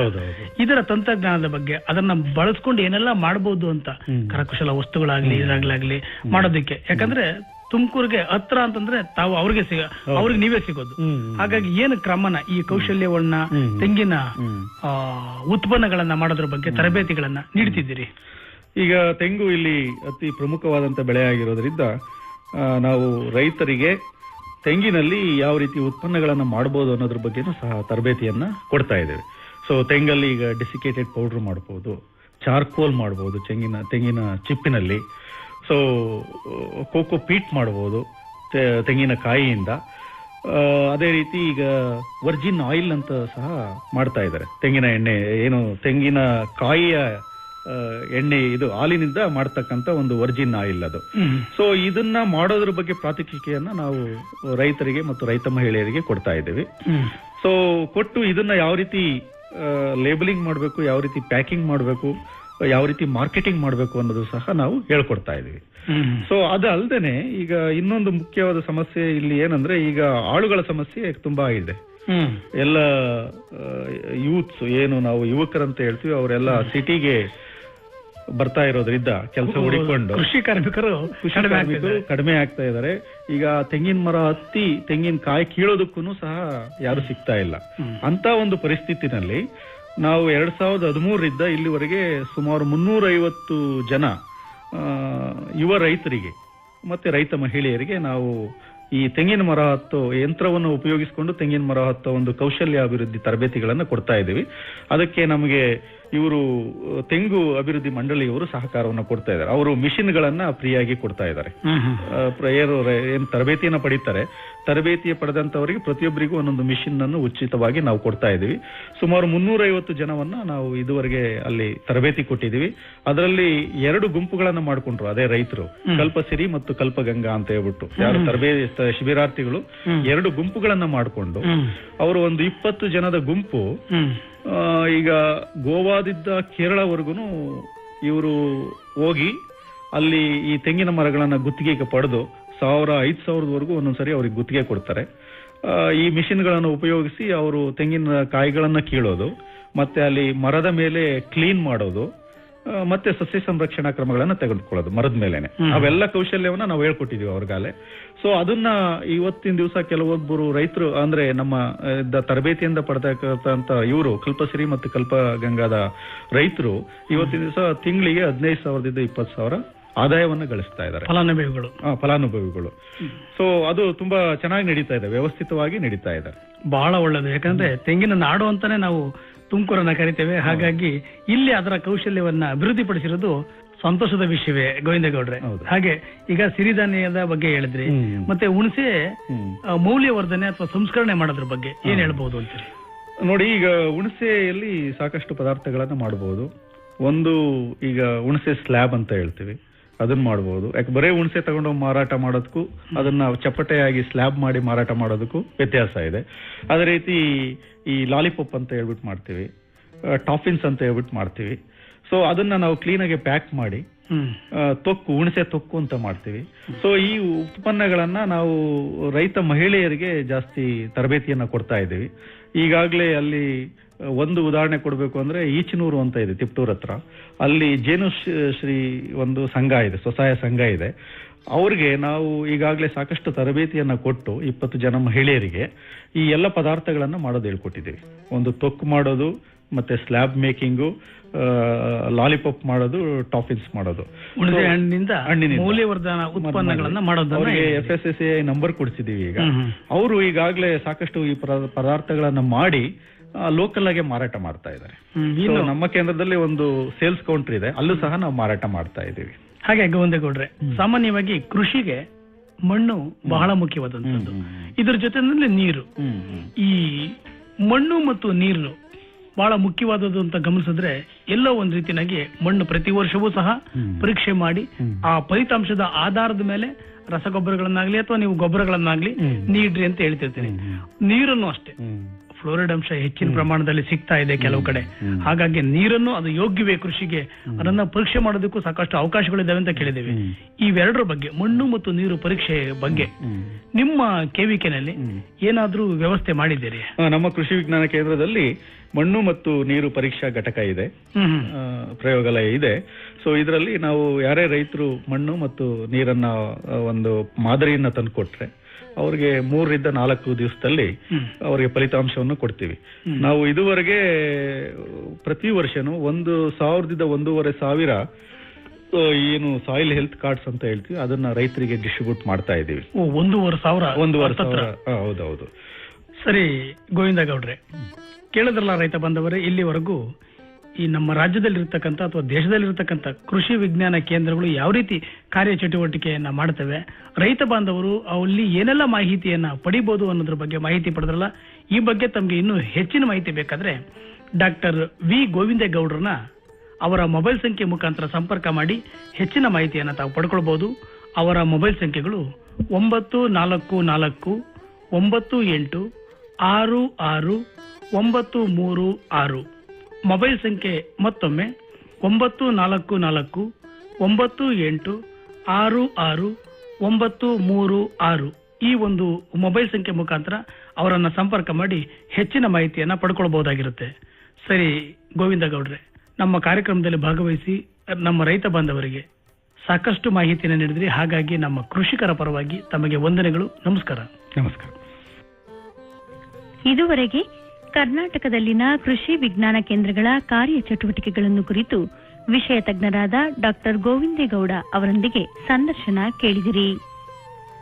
B: ಇದರ ತಂತ್ರಜ್ಞಾನದ ಬಗ್ಗೆ ಅದನ್ನ ಬಳಸ್ಕೊಂಡು ಏನೆಲ್ಲ ಮಾಡಬಹುದು ಅಂತ ಕರಕುಶಲ ವಸ್ತುಗಳಾಗ್ಲಿ ಇದಾಗ್ಲಾಗ್ಲಿ ಮಾಡೋದಕ್ಕೆ. ಯಾಕಂದ್ರೆ ತುಮಕೂರಿಗೆ ಹತ್ರ ಅಂತಂದ್ರೆ ತಾವು ಅವ್ರಿಗೆ ಸಿಗ ಅವ್ರಿಗೆ ನೀವೇ ಸಿಗೋದು. ಹಾಗಾಗಿ ಏನು ಕ್ರಮನ ಈ ಕೌಶಲ್ಯವನ್ನ ತೆಂಗಿನ ಆ, ಉತ್ಪನ್ನಗಳನ್ನ ಮಾಡೋದ್ರ ಬಗ್ಗೆ ತರಬೇತಿಗಳನ್ನ ನೀಡ್ತಿದ್ದೀರಿ.
A: ಈಗ ತೆಂಗು ಇಲ್ಲಿ ಅತಿ ಪ್ರಮುಖವಾದಂತ ಬೆಳೆ ಆಗಿರೋದ್ರಿಂದ ನಾವು ರೈತರಿಗೆ ತೆಂಗಿನಲ್ಲಿ ಯಾವ ರೀತಿ ಉತ್ಪನ್ನಗಳನ್ನು ಮಾಡಬಹುದು ಅನ್ನೋದ್ರ ಬಗ್ಗೆನೂ ಸಹ ತರಬೇತಿಯನ್ನ ಕೊಡ್ತಾ ಇದ್ದೇವೆ. ಸೊ ತೆಂಗಲ್ಲಿ ಈಗ ಡಿಸಿಕೇಟೆಡ್ ಪೌಡರ್ ಮಾಡಬಹುದು ಚಾರ್ಕೋಲ್ ಮಾಡಬಹುದು ತೆಂಗಿನ ತೆಂಗಿನ ಚಿಪ್ಪಿನಲ್ಲಿ. ಸೊ ಕೋಕೋ ಪೀಟ್ ಮಾಡಬಹುದು ತೆಂಗಿನ ಕಾಯಿಯಿಂದ. ಅದೇ ರೀತಿ ಈಗ ವರ್ಜಿನ್ ಆಯಿಲ್ ಅಂತ ಸಹ ಮಾಡ್ತಾ ಇದ್ದಾರೆ. ತೆಂಗಿನ ಎಣ್ಣೆ, ಏನು ತೆಂಗಿನ ಕಾಯಿಯ ಎಣ್ಣೆ ಇದು ಹಾಲಿನಿಂದ ಮಾಡ್ತಕ್ಕಂಥ ಒಂದು ವರ್ಜಿನ್ ಆಯಿಲ್ ಅದು. ಸೊ ಇದನ್ನ ಮಾಡೋದ್ರ ಬಗ್ಗೆ ಪ್ರಾತ್ಯಕ್ಷಿಕೆಯನ್ನ ನಾವು ರೈತರಿಗೆ ಮತ್ತು ರೈತ ಮಹಿಳೆಯರಿಗೆ ಕೊಡ್ತಾ ಇದ್ದೀವಿ. ಸೊ ಕೊಟ್ಟು ಇದನ್ನ ಯಾವ ರೀತಿ ಲೇಬಲಿಂಗ್ ಮಾಡಬೇಕು ಯಾವ ರೀತಿ ಪ್ಯಾಕಿಂಗ್ ಮಾಡಬೇಕು ಯಾವ ರೀತಿ ಮಾರ್ಕೆಟಿಂಗ್ ಮಾಡಬೇಕು ಅನ್ನೋದು ಸಹ ನಾವು ಹೇಳ್ಕೊಡ್ತಾ ಇದ್ದೀವಿ.
B: ಹ್ಮ್.
A: ಸೊ ಅದು ಅಲ್ದೇನೆ ಈಗ ಇನ್ನೊಂದು ಮುಖ್ಯವಾದ ಸಮಸ್ಯೆ ಇಲ್ಲಿ ಏನಂದ್ರೆ ಈಗ ಆಳುಗಳ ಸಮಸ್ಯೆ ತುಂಬಾ ಇದೆ. ಎಲ್ಲ ಯೂತ್ಸ್ ಏನು ನಾವು ಯುವಕರಂತ ಹೇಳ್ತೀವಿ ಅವರೆಲ್ಲ ಸಿಟಿಗೆ ಬರ್ತಾ ಇರೋದ್ರಿಂದ ಕೆಲಸ ಹುಡುಕೊಂಡು
B: ಕೃಷಿ ಕಾರ್ಮಿಕರು
A: ಕೃಷಿ
B: ಕಡಿಮೆ
A: ಕಾರ್ಮಿಕರು ಕಡಿಮೆ ಆಗ್ತಾ ಇದ್ದಾರೆ. ಈಗ ತೆಂಗಿನ ಮರ ಹತ್ತಿ ತೆಂಗಿನ ಕಾಯಿ ಕೀಳೋದಕ್ಕೂ ಸಹ ಯಾರು ಸಿಗ್ತಾ ಇಲ್ಲ. ಅಂತ ಒಂದು ಪರಿಸ್ಥಿತಿನಲ್ಲಿ ನಾವು ಎರಡ್ ಸಾವಿರದ ಹದಿಮೂರರಿಂದ ಇಲ್ಲಿವರೆಗೆ ಸುಮಾರು ಮುನ್ನೂರ ಐವತ್ತು ಜನ ಆ, ಯುವ ರೈತರಿಗೆ ಮತ್ತೆ ರೈತ ಮಹಿಳೆಯರಿಗೆ ನಾವು ಈ ತೆಂಗಿನ ಮರ ಹತ್ತೋ ಯಂತ್ರವನ್ನು ಉಪಯೋಗಿಸಿಕೊಂಡು ತೆಂಗಿನ ಮರ ಹತ್ತೋ ಒಂದು ಕೌಶಲ್ಯ ಅಭಿವೃದ್ಧಿ ತರಬೇತಿಗಳನ್ನು ಕೊಡ್ತಾ ಇದ್ದೀವಿ. ಅದಕ್ಕೆ ನಮಗೆ ಇವರು ತೆಂಗು ಅಭಿವೃದ್ಧಿ ಮಂಡಳಿಯವರು ಸಹಕಾರವನ್ನು ಕೊಡ್ತಾ ಇದ್ದಾರೆ. ಅವರು ಮಿಷಿನ್ಗಳನ್ನ ಫ್ರೀಯಾಗಿ ಕೊಡ್ತಾ ಇದ್ದಾರೆ. ಏನು ತರಬೇತಿಯನ್ನು ಪಡೀತಾರೆ ತರಬೇತಿಯ ಪಡೆದಂತವರಿಗೆ ಪ್ರತಿಯೊಬ್ಬರಿಗೂ ಒಂದೊಂದು ಮಿಷಿನ್ ಅನ್ನು ಉಚಿತವಾಗಿ ನಾವು ಕೊಡ್ತಾ ಇದ್ದೀವಿ. ಸುಮಾರು ಮುನ್ನೂರೈವತ್ತು ಜನವನ್ನ ನಾವು ಇದುವರೆಗೆ ಅಲ್ಲಿ ತರಬೇತಿ ಕೊಟ್ಟಿದ್ದೀವಿ. ಅದರಲ್ಲಿ ಎರಡು ಗುಂಪುಗಳನ್ನ ಮಾಡ್ಕೊಂಡ್ರು ಅದೇ ರೈತರು. ಕಲ್ಪಸಿರಿ ಮತ್ತು ಕಲ್ಪಗಂಗಾ ಅಂತ ಹೇಳ್ಬಿಟ್ಟು. ಯಾರು ತರಬೇತಿ ಶಿಬಿರಾರ್ಥಿಗಳು ಎರಡು ಗುಂಪುಗಳನ್ನ ಮಾಡಿಕೊಂಡು ಅವರು ಒಂದು ಇಪ್ಪತ್ತು ಜನದ ಗುಂಪು ಈಗ ಗೋವಾದಿಂದ ಕೇರಳವರೆಗೂ ಇವರು ಹೋಗಿ ಅಲ್ಲಿ ಈ ತೆಂಗಿನ ಮರಗಳನ್ನು ಗುತ್ತಿಗೆಗೆ ಪಡೆದು ಸಾವಿರ, ಐದು ಸಾವಿರದವರೆಗೂ ಒಂದೊಂದ್ಸರಿ ಅವ್ರಿಗೆ ಗುತ್ತಿಗೆ ಕೊಡ್ತಾರೆ. ಈ ಮಿಷಿನ್ಗಳನ್ನು ಉಪಯೋಗಿಸಿ ಅವರು ತೆಂಗಿನ ಕಾಯಿಗಳನ್ನು ಕೀಳೋದು, ಮತ್ತೆ ಅಲ್ಲಿ ಮರದ ಮೇಲೆ ಕ್ಲೀನ್ ಮಾಡೋದು ಮತ್ತೆ ಸಸ್ಯ ಸಂರಕ್ಷಣಾ ಕ್ರಮಗಳನ್ನ ತೆಗೆದುಕೊಳ್ಳೋದು ಮರದ ಮೇಲೆನೆ. ಅವೆಲ್ಲ ಕೌಶಲ್ಯವನ್ನ ನಾವು ಹೇಳ್ಕೊಟ್ಟಿದೀವಿ ಅವ್ರಿಗಾಲೆ ಸೊ ಅದನ್ನ ಇವತ್ತಿನ ದಿವಸ ಕೆಲವೊಬ್ಬರು ರೈತರು ಅಂದ್ರೆ ನಮ್ಮ ತರಬೇತಿಯಿಂದ ಪಡೆದಕ್ಕಂತ ಇವರು ಕಲ್ಪಸಿರಿ ಮತ್ತು ಕಲ್ಪಗಂಗಾದ ರೈತರು ಇವತ್ತಿನ ದಿವಸ ತಿಂಗಳಿಗೆ ಹದಿನೈದು ಸಾವಿರದಿಂದ ಇಪ್ಪತ್ತು ಸಾವಿರ ಆದಾಯವನ್ನ ಗಳಿಸ್ತಾ ಇದ್ದಾರೆ.
B: ಫಲಾನುಭವಿಗಳು.
A: ಫಲಾನುಭವಿಗಳು. ಸೊ ಅದು ತುಂಬಾ ಚೆನ್ನಾಗಿ ನಡೀತಾ ಇದೆ ವ್ಯವಸ್ಥಿತವಾಗಿ ನಡೀತಾ ಇದೆ.
B: ಬಹಳ ಒಳ್ಳೇದು. ಯಾಕಂದ್ರೆ ತೆಂಗಿನ ನಾಡು ಅಂತಾನೆ ನಾವು ತುಮಕೂರನ್ನ ಕರಿತೇವೆ. ಹಾಗಾಗಿ ಇಲ್ಲಿ ಅದರ ಕೌಶಲ್ಯವನ್ನ ಅಭಿವೃದ್ಧಿಪಡಿಸಿರೋದು ಸಂತೋಷದ ವಿಷಯವೇ ಗೋವಿಂದಗೌಡ್ರೆ. ಹಾಗೆ ಈಗ ಸಿರಿಧಾನ್ಯದ ಬಗ್ಗೆ ಹೇಳಿದ್ರಿ. ಮತ್ತೆ ಹುಣಸೆ ಮೌಲ್ಯವರ್ಧನೆ ಅಥವಾ ಸಂಸ್ಕರಣೆ ಮಾಡೋದ್ರ ಬಗ್ಗೆ ಏನ್ ಹೇಳ್ಬಹುದು ಅಂತ
A: ನೋಡಿ ಈಗ ಹುಣಸೆಯಲ್ಲಿ ಸಾಕಷ್ಟು ಪದಾರ್ಥಗಳನ್ನ ಮಾಡಬಹುದು ಒಂದು ಈಗ ಹುಣಸೆ ಸ್ಲ್ಯಾಬ್ ಅಂತ ಹೇಳ್ತೀವಿ. ಅದನ್ನ ಮಾಡಬಹುದು ಯಾಕೆ ಬರೇ ಹುಣಸೆ ತಗೊಂಡು ಮಾರಾಟ ಮಾಡೋದಕ್ಕೂ ಅದನ್ನ ಚಪ್ಪಟೆಯಾಗಿ ಸ್ಲ್ಯಾಬ್ ಮಾಡಿ ಮಾರಾಟ ಮಾಡೋದಕ್ಕೂ ವ್ಯತ್ಯಾಸ ಇದೆ. ಅದೇ ರೀತಿ ಈ ಲಾಲಿಪಾಪ್ ಅಂತ ಹೇಳ್ಬಿಟ್ಟು ಮಾಡ್ತೀವಿ ಟಾಫಿನ್ಸ್ ಅಂತ ಹೇಳ್ಬಿಟ್ಟು ಮಾಡ್ತೀವಿ. ಸೊ ಅದನ್ನ ನಾವು ಕ್ಲೀನಾಗಿ ಪ್ಯಾಕ್ ಮಾಡಿ ತೊಕ್ಕು ಹುಣಸೆ ತೊಕ್ಕು ಅಂತ ಮಾಡ್ತೀವಿ. ಸೊ ಈ ಉತ್ಪನ್ನಗಳನ್ನ ನಾವು ರೈತ ಮಹಿಳೆಯರಿಗೆ ಜಾಸ್ತಿ ತರಬೇತಿಯನ್ನ ಕೊಡ್ತಾ ಇದ್ದೀವಿ. ಈಗಾಗಲೇ ಅಲ್ಲಿ ಒಂದು ಉದಾಹರಣೆ ಕೊಡಬೇಕು ಅಂದ್ರೆ ಈಚನೂರು ಅಂತ ಇದೆ ತಿಪ್ಟೂರ್ ಹತ್ರ. ಅಲ್ಲಿ ಜೇನು ಶ್ರೀ- ಶ್ರೀ ಒಂದು ಸಂಘ ಇದೆ ಸ್ವಸಹಾಯ ಸಂಘ ಇದೆ. ಅವ್ರಿಗೆ ನಾವು ಈಗಾಗಲೇ ಸಾಕಷ್ಟು ತರಬೇತಿಯನ್ನ ಕೊಟ್ಟು ಇಪ್ಪತ್ತು ಜನ ಮಹಿಳೆಯರಿಗೆ ಈ ಎಲ್ಲ ಪದಾರ್ಥಗಳನ್ನು ಮಾಡೋದು ಹೇಳ್ಕೊಟ್ಟಿದ್ದೀವಿ. ಒಂದು ತೊಕ್ಕು ಮಾಡೋದು ಮತ್ತೆ ಸ್ಲ್ಯಾಬ್ ಮೇಕಿಂಗು ಲಾಲಿಪಾಪ್ ಮಾಡೋದು ಟಾಫಿನ್ಸ್ ಮಾಡೋದು.
B: ಹಣ್ಣಿನಿಂದ. ಮೌಲ್ಯವರ್ಧನ ಉತ್ಪನ್ನಗಳನ್ನ ಮಾಡೋದನ್ನ
A: ಅವ್ರಿಗೆ F S S I number ಕೊಡಿಸಿದೀವಿ ಈಗ. ಅವರು ಈಗಾಗಲೇ ಸಾಕಷ್ಟು ಈ ಪದಾರ್ಥಗಳನ್ನು ಮಾಡಿ ಲೋಕಲ್ ಆಗಿ ಮಾರಾಟ ಮಾಡ್ತಾ ಇದ್ದಾರೆ. ನಮ್ಮ ಕೇಂದ್ರದಲ್ಲಿ ಒಂದು ಸೇಲ್ಸ್ ಕೌಂಟರ್ ಇದೆ. ಅಲ್ಲೂ ಸಹ ನಾವು ಮಾರಾಟ ಮಾಡ್ತಾ ಇದ್ದೀವಿ.
B: ಹಾಗೆ ಗೋವಿಂದಗೌಡ್ರೆ ಸಾಮಾನ್ಯವಾಗಿ ಕೃಷಿಗೆ ಮಣ್ಣು ಬಹಳ ಮುಖ್ಯವಾದಂತದ್ದು ಇದ್ರ ಜೊತೆನಲ್ಲಿ ನೀರು. ಈ ಮಣ್ಣು ಮತ್ತು ನೀರು ಬಹಳ ಮುಖ್ಯವಾದದ್ದು ಅಂತ ಗಮನಿಸಿದ್ರೆ ಎಲ್ಲೋ ಒಂದ್ ರೀತಿಯಾಗಿ ಮಣ್ಣು ಪ್ರತಿ ವರ್ಷವೂ ಸಹ ಪರೀಕ್ಷೆ ಮಾಡಿ ಆ ಫಲಿತಾಂಶದ ಆಧಾರದ ಮೇಲೆ ರಸಗೊಬ್ಬರಗಳನ್ನಾಗ್ಲಿ ಅಥವಾ ನೀವು ಗೊಬ್ಬರಗಳನ್ನಾಗ್ಲಿ ನೀಡ್ರಿ ಅಂತ ಹೇಳ್ತಿರ್ತೀನಿ. ನೀರನ್ನು ಅಷ್ಟೇ. ಫ್ಲೋರೈಡ್ ಅಂಶ ಹೆಚ್ಚಿನ ಪ್ರಮಾಣದಲ್ಲಿ ಸಿಗ್ತಾ ಇದೆ ಕೆಲವು ಕಡೆ. ಹಾಗಾಗಿ ನೀರನ್ನು ಅದು ಯೋಗ್ಯವೇ ಕೃಷಿಗೆ ಅದನ್ನ ಪರೀಕ್ಷೆ ಮಾಡೋದಕ್ಕೂ ಸಾಕಷ್ಟು ಅವಕಾಶಗಳಿದ್ದಾವೆ ಅಂತ ಕೇಳಿದ್ದೇವೆ. ಇವೆರಡರ ಬಗ್ಗೆ ಮಣ್ಣು ಮತ್ತು ನೀರು ಪರೀಕ್ಷೆ ಬಗ್ಗೆ ನಿಮ್ಮ ಕೆವಿಕೆನಲ್ಲಿ ಏನಾದರೂ ವ್ಯವಸ್ಥೆ ಮಾಡಿದ್ದೀರಿ?
A: ನಮ್ಮ ಕೃಷಿ ವಿಜ್ಞಾನ ಕೇಂದ್ರದಲ್ಲಿ ಮಣ್ಣು ಮತ್ತು ನೀರು ಪರೀಕ್ಷಾ ಘಟಕ ಇದೆ. ಪ್ರಯೋಗಾಲಯ ಇದೆ. ಸೊ ಇದರಲ್ಲಿ ನಾವು ಯಾರೇ ರೈತರು ಮಣ್ಣು ಮತ್ತು ನೀರನ್ನ ಒಂದು ಮಾದರಿಯನ್ನ ತಂದುಕೊಟ್ರೆ ಅವ್ರಿಗೆ ಮೂರರಿಂದ ನಾಲ್ಕು ದಿವಸದಲ್ಲಿ ಅವರಿಗೆ ಫಲಿತಾಂಶವನ್ನು ಕೊಡ್ತೀವಿ. ನಾವು ಇದುವರೆಗೆ ಪ್ರತಿ ವರ್ಷನೂ ಒಂದು ಸಾವಿರದಿಂದ ಒಂದೂವರೆ ಸಾವಿರ ಏನು ಸಾಯಿಲ್ ಹೆಲ್ತ್ ಕಾರ್ಡ್ಸ್ ಅಂತ ಹೇಳ್ತೀವಿ. ಅದನ್ನ ರೈತರಿಗೆ ಡಿಸ್ಟ್ರಿಬ್ಯೂಟ್ ಮಾಡ್ತಾ ಇದ್ದೀವಿ.
B: ಒಂದೂವರೆ ಸಾವಿರ?
A: ಒಂದೂವರೆ ಸಾವಿರ. ಹೌದೌದು.
B: ಸರಿ ಗೋವಿಂದ ಗೌಡ್ರೆ. ಕೇಳಿದ್ರಲ್ಲ ರೈತ ಬಂದವರೇ ಇಲ್ಲಿವರೆಗೂ ಈ ನಮ್ಮ ರಾಜ್ಯದಲ್ಲಿರ್ತಕ್ಕಂಥ ಅಥವಾ ದೇಶದಲ್ಲಿರ್ತಕ್ಕಂಥ ಕೃಷಿ ವಿಜ್ಞಾನ ಕೇಂದ್ರಗಳು ಯಾವ ರೀತಿ ಕಾರ್ಯಚಟುವಟಿಕೆಯನ್ನ ಮಾಡ್ತವೆ, ರೈತ ಬಾಂಧವರು ಅಲ್ಲಿ ಏನೆಲ್ಲ ಮಾಹಿತಿಯನ್ನ ಪಡಿಬಹುದು ಅನ್ನೋದ್ರ ಬಗ್ಗೆ ಮಾಹಿತಿ ಪಡೆದ್ರಲ್ಲ, ಈ ಬಗ್ಗೆ ತಮಗೆ ಇನ್ನೂ ಹೆಚ್ಚಿನ ಮಾಹಿತಿ ಬೇಕಾದ್ರೆ ಡಾಕ್ಟರ್ ವಿ ಗೋವಿಂದೇಗೌಡ್ರನ್ನ ಅವರ ಮೊಬೈಲ್ ಸಂಖ್ಯೆ ಮುಖಾಂತರ ಸಂಪರ್ಕ ಮಾಡಿ, ಹೆಚ್ಚಿನ ಮಾಹಿತಿಯನ್ನ ತಾವು ಪಡ್ಕೊಳ್ಬಹುದು ಅವರ ಮೊಬೈಲ್ ಸಂಖ್ಯೆಗಳು ಒಂಬತ್ತು ನಾಲ್ಕು ನಾಲ್ಕು ಒಂಬತ್ತು ಎಂಟು ಆರು ಆರು ಒಂಬತ್ತು ಮೂರು ಆರು. ಮೊಬೈಲ್ ಸಂಖ್ಯೆ ಮತ್ತೊಮ್ಮೆ ಒಂಬತ್ತು ನಾಲ್ಕು ನಾಲ್ಕು ಒಂಬತ್ತು ಎಂಟು ಆರು ಆರು ಒಂಬತ್ತು ಮೂರು ಆರು. ಈ ಒಂದು ಮೊಬೈಲ್ ಸಂಖ್ಯೆ ಮುಖಾಂತರ ಅವರನ್ನು ಸಂಪರ್ಕ ಮಾಡಿ ಹೆಚ್ಚಿನ ಮಾಹಿತಿಯನ್ನು ಪಡ್ಕೊಳ್ಬಹುದಾಗಿರುತ್ತೆ. ಸರಿ ಗೋವಿಂದ ಗೌಡ್ರೆ ನಮ್ಮ ಕಾರ್ಯಕ್ರಮದಲ್ಲಿ ಭಾಗವಹಿಸಿ ನಮ್ಮ ರೈತ ಬಾಂಧವರಿಗೆ ಸಾಕಷ್ಟು ಮಾಹಿತಿಯನ್ನು ನೀಡಿದ್ರಿ. ಹಾಗಾಗಿ ನಮ್ಮ ಕೃಷಿಕರ ಪರವಾಗಿ ತಮಗೆ ವಂದನೆಗಳು. ನಮಸ್ಕಾರ.
A: ನಮಸ್ಕಾರ.
C: ಇದುವರೆಗೆ ಕರ್ನಾಟಕದಲ್ಲಿನ ಕೃಷಿ ವಿಜ್ಞಾನ ಕೇಂದ್ರಗಳ ಕಾರ್ಯಚಟುವಟಿಕೆಗಳನ್ನು ಕುರಿತು ವಿಷಯ ತಜ್ಞರಾದ ಡಾ ಗೋವಿಂದೇಗೌಡ ಅವರೊಂದಿಗೆ ಸಂದರ್ಶನ ಕೇಳಿದಿರಿ.